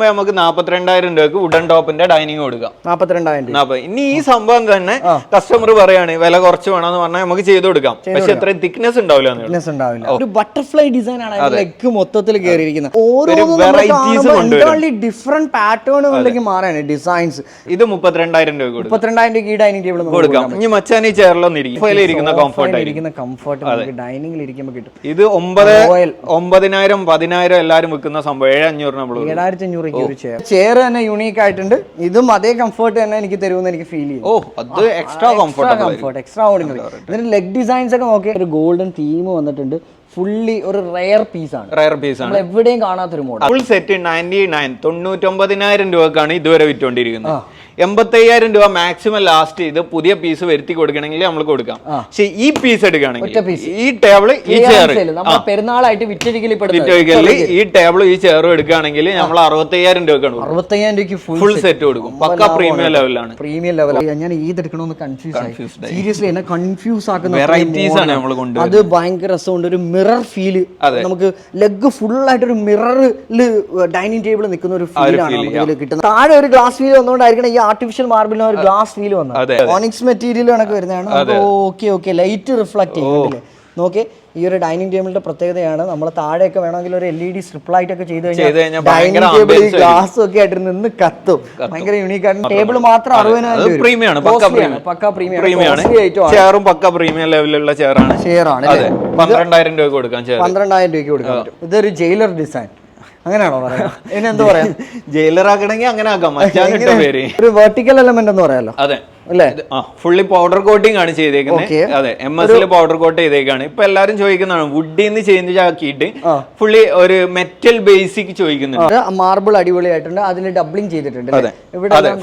ഇതാവുമ്പോ നമുക്ക് നാപ്പത്തിരണ്ടായിരം രൂപക്ക് ഉഡൻ ടോപ്പിന്റെ ഡൈനിങ് കൊടുക്കാം. നാപ്പത്തിരണ്ടായിരം രൂപ. ഇനി ഈ സംഭവം തന്നെ കസ്റ്റമർ പറയാണ് വില കുറച്ച് വേണമെന്ന് പറഞ്ഞാൽ നമുക്ക് ചെയ്തു കൊടുക്കാം. പക്ഷെ ഇത്രയും തിക്നെസ് ഉണ്ടാവില്ല ഉള്ളൂ. ഉണ്ടാവില്ല. ഒരു ബട്ടർഫ്ലൈ ഡിസൈൻ ആണ് ലെഗ് മൊത്തത്തിൽ കയറിയിരിക്കുന്നത് ഓരോ. ഡിഫറെന്റ് പാറ്റേണുകളിലേക്ക് മാറാണ് ഡിസൈൻസ് ഇത് മുപ്പത്തിരണ്ടായിരം രൂപ മുപ്പത്തിരണ്ടായിരം രൂപ ഈ ഡൈനിങ് ടേബിൾ കൊടുക്കാം. ഇനി മച്ചാൻ ഈ ചെയറിലൊന്നും ഇരിക്കും കംഫർട്ട് ഇരിക്കുന്ന കംഫർട്ട് ഡൈനിങ്ങിൽ ഇരിക്കുമ്പോൾ കിട്ടും. ഇത് ഒമ്പത്. ഒമ്പതിനായിരം പതിനായിരം എല്ലാരും വിൽക്കുന്ന സംഭവം. ഏഴ് അഞ്ഞൂറ് നമ്മൾ ഏഴായിരത്തി അഞ്ഞൂറ് രൂപയ്ക്ക് ഒരു ചെയർ ചെയർ തന്നെ യൂണീക്ക് ആയിട്ടുണ്ട്. ഇതും അതേ കംഫർട്ട് തന്നെ എനിക്ക് തരുമെന്ന് എനിക്ക് ഫീൽ ചെയ്യും ഓ അത് extra comfort comfort extra ordinary ഇതിന്റെ ലെഗ് ഡിസൈൻസ് ഒക്കെ നോക്കി ഒരു ഗോൾഡൻ തീം വന്നിട്ടുണ്ട്. ഫുള്ളി ഒരു റെയർ പീസ് ആണ്. റയർ പീസ് ആണ്. എവിടെയും കാണാത്തൊരു model full set ninety nine തൊണ്ണൂറ്റൊമ്പതിനായിരം രൂപക്കാണ് ഇതുവരെ വിറ്റുകൊണ്ടിരിക്കുന്നത് എൺപത്തയ്യായിരം രൂപ മാക്സിമം ലാസ്റ്റ് ചെയ്ത് പുതിയ പീസ് വരുത്തി കൊടുക്കണമെങ്കിൽ നമ്മൾ കൊടുക്കാം. പക്ഷെ ഈ പീസ് എടുക്കുകയാണെങ്കിൽ ഈ ടേബിൾ ഈ ചെയർ പെരുന്നാളായിട്ട് വിറ്റഴിക്കൽ ഈ ടേബിൾ ഈ ചെയറും എടുക്കുകയാണെങ്കിൽ നമ്മൾ അറുപത്തയ്യായിരം രൂപ അറുപത്തയ്യായിരം രൂപയ്ക്ക് ഫുൾ സെറ്റ് കൊടുക്കും. പക്ക പ്രീമിയം ലെവലാണ് പ്രീമിയം ലെവൽ ഞാൻ ഏത് എടുക്കണമെന്ന് കൺഫ്യൂസ് സീരിയസ്ലി എന്നെ കൺഫ്യൂസ് ആക്കുന്ന വെറൈറ്റീസ് ആണ് നമ്മൾ കൊണ്ട് അത് ഭയങ്കര രസമുണ്ട്. ഒരു മിറർ ഫീൽ നമുക്ക് ലെഗ് ഫുൾ ആയിട്ട് ഒരു മിററിൽ ഡൈനിങ് ടേബിൾ നിൽക്കുന്ന ഒരു ഫീലാണ് ആണ് ഇതിൽ കിട്ടുന്നത്. താഴെ ഒരു ഗ്ലാസ് ഫീൽ വന്നുകൊണ്ടായിരിക്കണം ഈ ആർട്ടിഫിഷ്യൽ മാർബിളിന് ഒരു ഗ്ലാസ് ഫീൽ വന്നത് ഓണിക്സ് മെറ്റീരിയൽ കണക്ക് വരുന്നതാണ്. നമുക്ക് ഓക്കെ ഓക്കെ ലൈറ്റ് റിഫ്ലക്ട് ചെയ്യുന്നില്ലേ നോക്കി ഈ ഒരു ഡൈനിങ് ടേബിളിന്റെ പ്രത്യേകതയാണ്. നമ്മൾ താഴെയൊക്കെ വേണമെങ്കിൽ ഒരു L E D strip light ഒക്കെ ചെയ്ത് കഴിഞ്ഞാൽ ഡൈനിങ് ടേബിൾ ഗ്ലാസ് ഒക്കെ ആയിട്ട് നിന്ന് കത്തും. ഭയങ്കര യൂണീക്ക് ആണ്. ടേബിൾ മാത്രം അറുപതിനായിരം രൂപ കൊടുക്കാം പന്ത്രണ്ടായിരം രൂപയ്ക്ക് കൊടുക്കാൻ പറ്റും. ഇതൊരു ജയിലർ ഡിസൈൻ അങ്ങനെയാണോ പറയാ ഇനി എന്താ പറയാ? ജയിലർ ആക്കണെങ്കിൽ അങ്ങനെ ആക്കാം. പേര്. ഒരു വെർട്ടിക്കൽ എലമെന്റ് എന്ന് പറയാലോ? അതെ. അല്ലേ? ഫുള്ളി പൗഡർ കോട്ടിംഗ് ആണ് ചെയ്തേക്കുന്നത് അതെ എം എസ് പൗഡർ കോട്ട് ചെയ്തേക്കാണ്. ഇപ്പൊ എല്ലാരും ചോദിക്കുന്നതാണ് വുഡിൽ നിന്ന് ചേഞ്ച് ആക്കിയിട്ട് ഫുള്ളി ഒരു മെറ്റൽ ബേസിക് ചോദിക്കുന്നുണ്ട്. മാർബിൾ അടിപൊളിയായിട്ടുണ്ട്. അതിൽ ഡബ്ലിംഗ് ചെയ്തിട്ടുണ്ട് അതെ.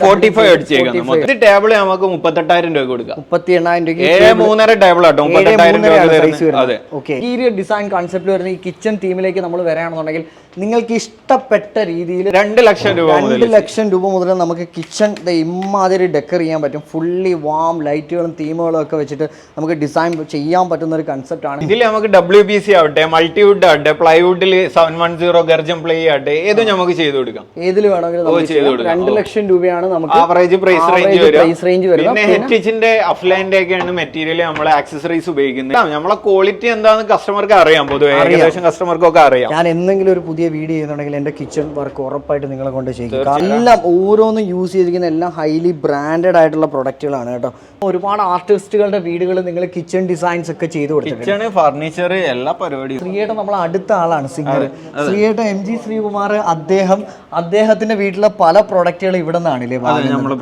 ഫോർട്ടി ഫൈവ് അടിച്ചേക്കാം ഇത് ടേബിൾ നമുക്ക് മുപ്പത്തെട്ടായിരം രൂപ കൊടുക്കാം. മുപ്പത്തി എണ്ണായിരം രൂപ മൂന്നര ടേബിൾ ആട്ടോ മുപ്പത്തെട്ടായിരം രൂപ. അതെ. ഈ ഇന്റീരിയർ ഡിസൈൻ കോൺസെപ്റ്റ് വരുന്ന ഈ കിച്ചൺ തീമിലേക്ക് നമ്മൾ വരികയാണെന്നുണ്ടെങ്കിൽ നിങ്ങൾക്ക് ഇഷ്ടപ്പെട്ട രീതിയിൽ രണ്ട് ലക്ഷം രൂപ രണ്ട് ലക്ഷം രൂപ മുതൽ നമുക്ക് കിച്ചൺ ഇമ്മാതിരി ഡെക്കർ ചെയ്യാൻ പറ്റും. ഫുള്ളി വാം ലൈറ്റുകളും തീമുകളും ഒക്കെ വെച്ചിട്ട് നമുക്ക് ഡിസൈൻ ചെയ്യാൻ പറ്റുന്ന ഒരു കൺസെപ്റ്റ് ആണ്. ഇതിൽ നമുക്ക് ഡബ്ല്യു ബി സി ആവട്ടെ മൾട്ടിവുഡ് ആവട്ടെ പ്ലൈവുഡിൽ seven one zero gurjan ply ആവട്ടെ ഏതും നമുക്ക് ചെയ്തു കൊടുക്കാം. ഏതിൽ വേണമെങ്കിലും. രണ്ട് ലക്ഷം രൂപയാണ് നമുക്ക് average price range price range. പിന്നെ ഹെറ്റിച്ചിന്റെ അഫ്ലൈന്റെ ഒക്കെയാണ് മെറ്റീരിയൽ നമ്മൾ ആക്സസറീസ് ഉപയോഗിക്കുന്നത്. നമ്മളെ ക്വാളിറ്റി എന്താണെന്ന് കസ്റ്റമർക്ക് അറിയാം. പൊതുവെ ഏകദേശം കസ്റ്റമർക്കൊക്കെ അറിയാം. ഞാൻ എന്തെങ്കിലും ഒരു പുതിയ വീഡിയോ ചെയ്യുന്നുണ്ടെങ്കിൽ എന്റെ കിച്ചൺ വർക്ക് ഉറപ്പായിട്ട് നിങ്ങളെ കൊണ്ട് ചെയ്യും. എല്ലാം ഓരോന്നും യൂസ് ചെയ്തിരിക്കുന്ന എല്ലാം ഹൈലി ബ്രാൻഡഡ് ആയിട്ടുള്ള പ്രൊഡക്റ്റുകളാണ് കേട്ടോ. ഒരുപാട് ആർട്ടിസ്റ്റുകളുടെ വീടുകൾ നിങ്ങൾ കിച്ചൺ ഡിസൈൻസ് ഒക്കെ ചെയ്ത് കൊടുത്തിട്ടുണ്ട്. ഫർണിച്ചർ എല്ലാ പരിപാടിയും. ശ്രീയേട്ടൻ നമ്മളെ അടുത്ത ആളാണ് സിംഗർ ശ്രീയേട്ടൻ എം ജി ശ്രീകുമാർ അദ്ദേഹം അദ്ദേഹത്തിന്റെ വീട്ടിലെ പല പ്രൊഡക്റ്റുകൾ ഇവിടെ നിന്നാണ്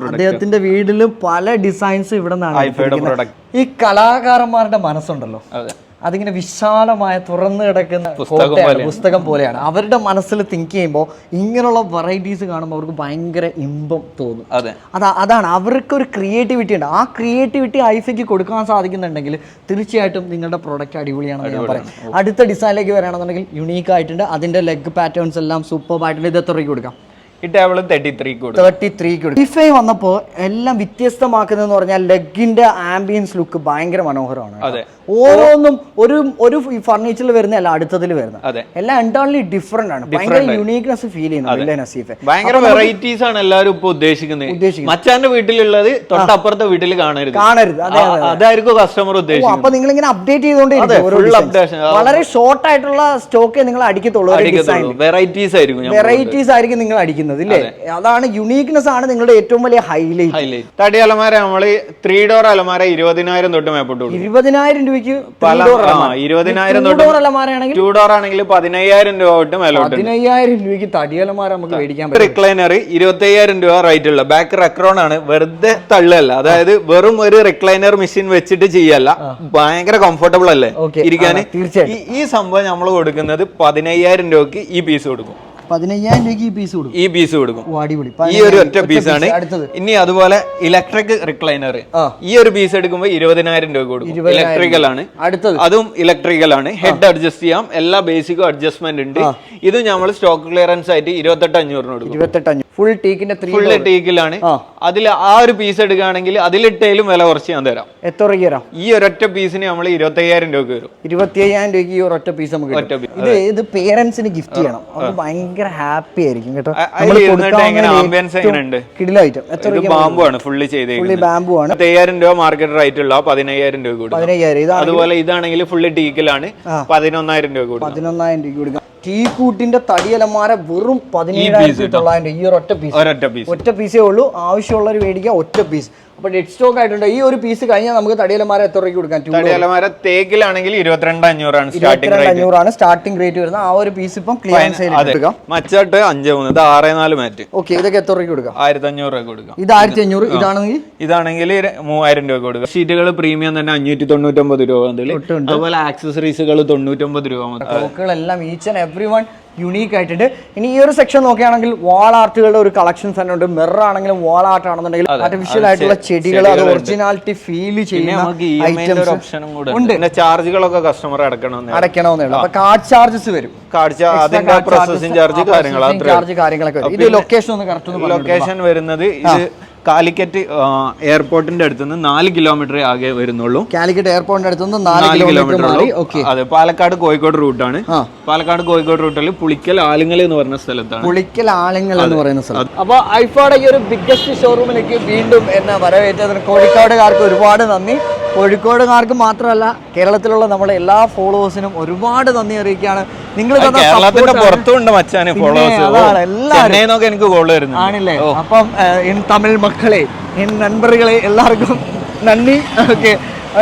അദ്ദേഹത്തിന്റെ വീട്ടിൽ പല ഡിസൈൻസ് ഇവിടെ നിന്നാണ്. ഈ കലാകാരന്മാരുടെ മനസ്സുണ്ടല്ലോ. അതിങ്ങനെ വിശാലമായ തുറന്നു കിടക്കുന്ന പുസ്തകം കോട്ടയാണ്, പോലെയാണ്. പുസ്തകം പോലെയാണ്. അവരുടെ മനസ്സിൽ തിങ്ക് ചെയ്യുമ്പോൾ ഇങ്ങനെയുള്ള വെറൈറ്റീസ് കാണുമ്പോൾ അവർക്ക് ഭയങ്കര ഇമ്പം തോന്നും. അതെ. അതാ അതാണ്. അവർക്ക് ഒരു ക്രിയേറ്റിവിറ്റി ഉണ്ട്. ആ ക്രിയേറ്റിവിറ്റി ഐഫയ്ക്ക് കൊടുക്കാൻ സാധിക്കുന്നുണ്ടെങ്കിൽ തീർച്ചയായിട്ടും നിങ്ങളുടെ പ്രോഡക്റ്റ് അടിപൊളിയാണെന്ന് ഞാൻ പറയാം. അടുത്ത ഡിസൈനിലേക്ക് വരാണെന്നുണ്ടെങ്കിൽ യുണീക്ക് ആയിട്ടുണ്ട്. അതിന്റെ ലെഗ് പാറ്റേൺസ് എല്ലാം സൂപ്പർ ആയിട്ടുണ്ട്. ഇത് എത്ര രൂപ കൊടുക്കാം? ഈ ടേബിൾ തേർട്ടി ത്രീ കൊടുക്കും. തേർട്ടി ത്രീ കൊടുക്കും. ഇഫൈ വന്നപ്പോൾ എല്ലാം വ്യത്യസ്തമാക്കുന്നതെന്ന് പറഞ്ഞാൽ ലെഗിന്റെ ആംബിയൻസ് ലുക്ക് ഭയങ്കര മനോഹരമാണ് അതെ. ഓരോന്നും ഒരു ഒരു ഫർണിച്ചറിൽ വരുന്ന അല്ല അടുത്തതിൽ വരുന്ന അതെ. എല്ലാം എന്റയർലി ഡിഫറെന്റ് ആണ്. ഭയങ്കര യുണീക്നെസ് ഫീൽ ചെയ്യുന്നു നസീഫെ. ഭയങ്കര വെറൈറ്റീസ് ആണ് എല്ലാവരും ഇപ്പൊ ഉദ്ദേശിക്കുന്നത്. മച്ചാന്റെ വീട്ടിലുള്ളത് തൊട്ടപ്പുറത്തെ വീട്ടിൽ കാണരുത്. കാണരുത്. അതായിരിക്കും കസ്റ്റമർ ഉദ്ദേശിക്കുന്നത്. അപ്പൊ നിങ്ങൾ ഇങ്ങനെ അപ്ഡേറ്റ് updation. വളരെ ഷോർട്ട് ആയിട്ടുള്ള സ്റ്റോക്കേ നിങ്ങൾ അടിക്കത്തുള്ളൂ. വെറൈറ്റീസ് ആയിരിക്കും വെറൈറ്റീസ് ആയിരിക്കും നിങ്ങൾ അടിക്കുന്നത് ഇല്ലേ അതാണ് യുണീക്നെസ് ആണ് നിങ്ങളുടെ ഏറ്റവും വലിയ ഹൈലൈറ്റ് തടി അലമാര നമ്മൾ ത്രീ ഡോർ അലമാര ഇരുപതിനായിരം തൊട്ട് മേപ്പെട്ടു ഇരുപതിനായിരം രൂപയ്ക്ക് ഇരുപതിനായിരം ഡോർ അലമാരയാണെങ്കിൽ ടു ഡോർ ആണെങ്കിൽ പതിനയ്യായിരം രൂപ തൊട്ട് മേലോട്ട് പതിനയ്യായിരം രൂപയ്ക്ക് തടി അലമാര നമുക്ക് മേടിക്കാൻ പറ്റും. റിക്ലൈനർ ഇരുപത്തി അയ്യായിരം രൂപ റേറ്റ് ഉള്ള. ബാക്ക് റെക്രോൺ ആണ്. വെറുതെ തള്ളല്ല. അതായത് വെറും ഒരു റിക്ലൈനർ മെഷീൻ വെച്ചിട്ട് ചെയ്യല്ല. ഭയങ്കര കംഫർട്ടബിൾ അല്ലേ? ഇരിക്കാൻ ഈ സംഭവം നമ്മൾ കൊടുക്കുന്നത് പതിനയ്യായിരം രൂപക്ക് ഈ പീസ് കൊടുക്കും. പതിനയ്യായിരം രൂപയ്ക്ക് ഈ പീസ് കൊടുക്കും. ഈ പീസ് കൊടുക്കും. അടിപൊളി. ഈ ഒരു ഒറ്റ പീസാണ് അടുത്തത്. ഇനി അതുപോലെ ഇലക്ട്രിക് റിക്ലൈനർ. ഈ ഒരു പീസ് എടുക്കുമ്പോൾ ഇരുപതിനായിരം രൂപ കൊടുക്കും. ഇലക്ട്രിക്കൽ ആണ്. അടുത്തത്. അതും ഇലക്ട്രിക്കൽ ആണ്. ഹെഡ് അഡ്ജസ്റ്റ് ചെയ്യാം. എല്ലാ ബേസിക്കും അഡ്ജസ്റ്റ്മെന്റ് ഉണ്ട്. ഇത് നമ്മൾ സ്റ്റോക്ക് ക്ലിയറൻസ് ആയിട്ട് ഇരുപത്തെട്ട് അഞ്ഞൂറിന് കൊടുക്കും. ഇരുപത്തെട്ടഞ്ഞൂറ് ഫുൾ ടീക്കിന്റെ ഫുൾ ടീക്കിലാണ്. അതിൽ ആ. ഒരു പീസ് എടുക്കുകയാണെങ്കിൽ അതിലിട്ടേലും വില കുറച്ച് ഞാൻ തരാം. എത്ര രൂപയ്ക്ക് തരാം? ഈ ഒരൊറ്റ പീസിന് നമ്മൾ ഇരുപത്തയ്യായിരം രൂപയ്ക്ക് രൂപ വരും. ഇരുപത്തി അയ്യായിരം രൂപയ്ക്ക് ഈ ഒരൊറ്റ പീസ് നമുക്ക് ഇത് ഇത് പേരൻസിന് ഗിഫ്റ്റ് ചെയ്യണം. ഭയങ്കര ഹാപ്പി ആയിരിക്കും കേട്ടോ. കിടിലായിട്ടും. ബാമ്പു ആണ് ഫുള്ളി ഫുള്ളി ചെയ്തേക്കുന്നത്. ബാമ്പു ആണ്. പത്തയ്യായിരം രൂപ മാർക്കറ്റ് റേറ്റ് ഉള്ള പതിനയ്യായിരം രൂപ കൂടി പതിനയ്യായിരം അതുപോലെ ഇതാണെങ്കിൽ ഫുള്ള് ടീക്കിലാണ് പതിനൊന്നായിരം രൂപ കൂടി പതിനൊന്നായിരം രൂപ കൊടുക്കാം. ടീ കൂട്ടിന്റെ തടിയലമാര വെറും പതിനേഴായിരത്തി തൊള്ളായിരം ഈ ഒരു ഒറ്റ പീസ് പീസ് ഒറ്റ പീസേ ഉള്ളൂ. ആവശ്യമുള്ളവർ മേടിക്കുക ഒറ്റ പീസ് അപ്പൊ ഡെഡ് സ്റ്റോക്ക് ആയിട്ടുണ്ട്. ഈ ഒരു പീസ് കഴിഞ്ഞാൽ നമുക്ക് തടിയലമാര എത്ര രൂപയ്ക്ക് കൊടുക്കാം? തടിയലമാര തേക്കിലാണെങ്കിൽ ഇരുപത്തിരണ്ട് അഞ്ഞൂറാണ് സ്റ്റാർട്ടിംഗ് അഞ്ഞൂറാണ് സ്റ്റാർട്ടിംഗ് റേറ്റ് വരുന്നത്. ആ ഒരു പീസ് ഇപ്പം ക്ലിയർ എടുക്കാം. മച്ചാട്ട് അഞ്ച് മൂന്ന് ഇത് ആറ് നാല് മാറ്റ് ഓക്കെ ഇതൊക്കെ എത്ര രൂപയ്ക്ക് കൊടുക്കാം? ആയിരത്തി അഞ്ഞൂറ് രൂപ കൊടുക്കാം. ഇത് ആയിരത്തി അഞ്ഞൂറ് ഇതാണെങ്കിൽ? ഇതാണെങ്കിൽ മൂവായിരം രൂപ കൊടുക്കാം. ഷീറ്റുകൾ പ്രീമിയം തന്നെ അഞ്ഞൂറ്റി തൊണ്ണൂറ്റൊമ്പത് രൂപ മുതൽ അതുപോലെ ആക്സസറീസുകൾ തൊണ്ണൂറ്റൊമ്പത് രൂപ മുതൽ each and every one unique ആയിട്ടുണ്ട്. ഇനി ഈ ഒരു സെക്ഷൻ നോക്കുകയാണെങ്കിൽ വാൾ ആർട്ടുകളുടെ ഒരു കളക്ഷൻസ് തന്നെ ഉണ്ട്. മിറർ ആണെങ്കിലും വാൾ ആർട്ട് ആണെന്നുണ്ടെങ്കിൽ ആർട്ടിഫിഷ്യൽ ആയിട്ടുള്ള ചെടികൾ അത് ഒറിജിനാലിറ്റി ഫീൽ ചെയ്യുന്ന ഉണ്ട്. ചാർജുകളൊക്കെ കസ്റ്റമർ അടക്കണം അടക്കണമെന്നേ ഉള്ളൂ. അപ്പൊ കാർഡ് ചാർജസ് വരും. പ്രോസസ്സിംഗ് ചാർജ് കാര്യങ്ങൾ ചാർജ് കാര്യങ്ങളൊക്കെ ഇത് ലൊക്കേഷൻ ഒന്ന് കറക്റ്റ് ലൊക്കേഷൻ വരുന്നത് ഇത് കാലിക്കറ്റ് എയർപോർട്ടിന്റെ അടുത്ത് നിന്ന് നാല് കിലോമീറ്റർ ആകെ വരുന്നുള്ളൂ. കാലിക്കറ്റ് എയർപോർട്ടിന്റെ അടുത്തുനിന്ന് നാല് നാല് കിലോമീറ്റർ അതെ പാലക്കാട് കോഴിക്കോട് റൂട്ടാണ് പാലക്കാട് കോഴിക്കോട് റൂട്ടിൽ പുളിക്കൽ ആലുങ്ങൽ എന്ന് പറയുന്ന സ്ഥലത്താണ്. പുളിക്കൽ ആലുങ്ങൽ എന്ന് പറയുന്ന സ്ഥലം. അപ്പോൾ ഐഫോടെ ഈ ഒരു ബിഗ്ഗസ്റ്റ് ഷോറൂമിലേക്ക് വീണ്ടും എന്നെ വരവേറ്റതിന് കോഴിക്കോടുകാർക്ക് ഒരുപാട് നന്ദി. കോഴിക്കോടുകാർക്ക് മാത്രമല്ല കേരളത്തിലുള്ള നമ്മുടെ എല്ലാ ഫോളോവേഴ്സിനും ഒരുപാട് നന്ദി അറിയിക്കുകയാണ്. നിങ്ങൾ കേരളത്തിന്റെ പുറത്തുണ്ട് ഫോളോവേഴ്സ് എനിക്ക് വരുന്നു ആണല്ലേ? അപ്പം എൻ തമിഴ് മക്കളെ എൻ നൻപറുകളെ എല്ലാവർക്കും നന്ദി. ഓക്കെ.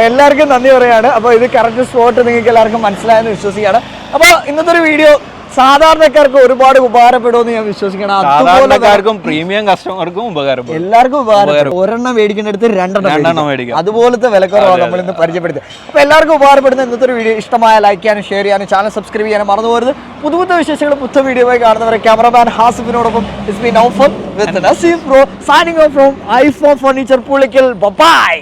എല്ലാവർക്കും നന്ദി പറയാണ് അപ്പോൾ ഇത് കറക്റ്റ് സ്പോട്ട് നിങ്ങൾക്ക് എല്ലാവർക്കും മനസ്സിലായെന്ന് വിശ്വസിക്കുകയാണ്. അപ്പോൾ ഇന്നത്തെ ഒരു വീഡിയോ സാധാരണക്കാർക്ക് ഒരുപാട് ഉപകാരപ്പെടുമെന്ന് ഞാൻ വിശ്വസിക്കണം. സാധാരണക്കാർക്കും പ്രീമിയം കസ്റ്റമർക്കും ഉപകാരപ്പെടും. എല്ലാവർക്കും ഉപകാരം ഒരെണ്ണം മേടിക്കുന്നിടത്ത് രണ്ടെണ്ണം രണ്ടെണ്ണം മേടിക്കും. അതുപോലത്തെ വിലക്കുറവാണ് നമ്മൾ ഇന്ന് പരിചയപ്പെടുത്തി അപ്പോൾ എല്ലാവർക്കും ഉപകാരപ്പെടുന്ന ഇന്നത്തെ ഒരു വീഡിയോ ഇഷ്ടമായ ലൈക്ക് ചെയ്യാനും ഷെയർ ചെയ്യാനും ചാനൽ സബ്സ്ക്രൈബ് ചെയ്യാനും മറന്നു പോകരുത് പുതു പുതിയ വിശേഷങ്ങൾ പുത്ത വീഡിയോ ആയി കാണുന്നവരെ ക്യാമറമാൻ ഹാസിഫിനോടൊപ്പം is B Naufar with Naseef bro signing off from iPhone furniture Pulikkal bye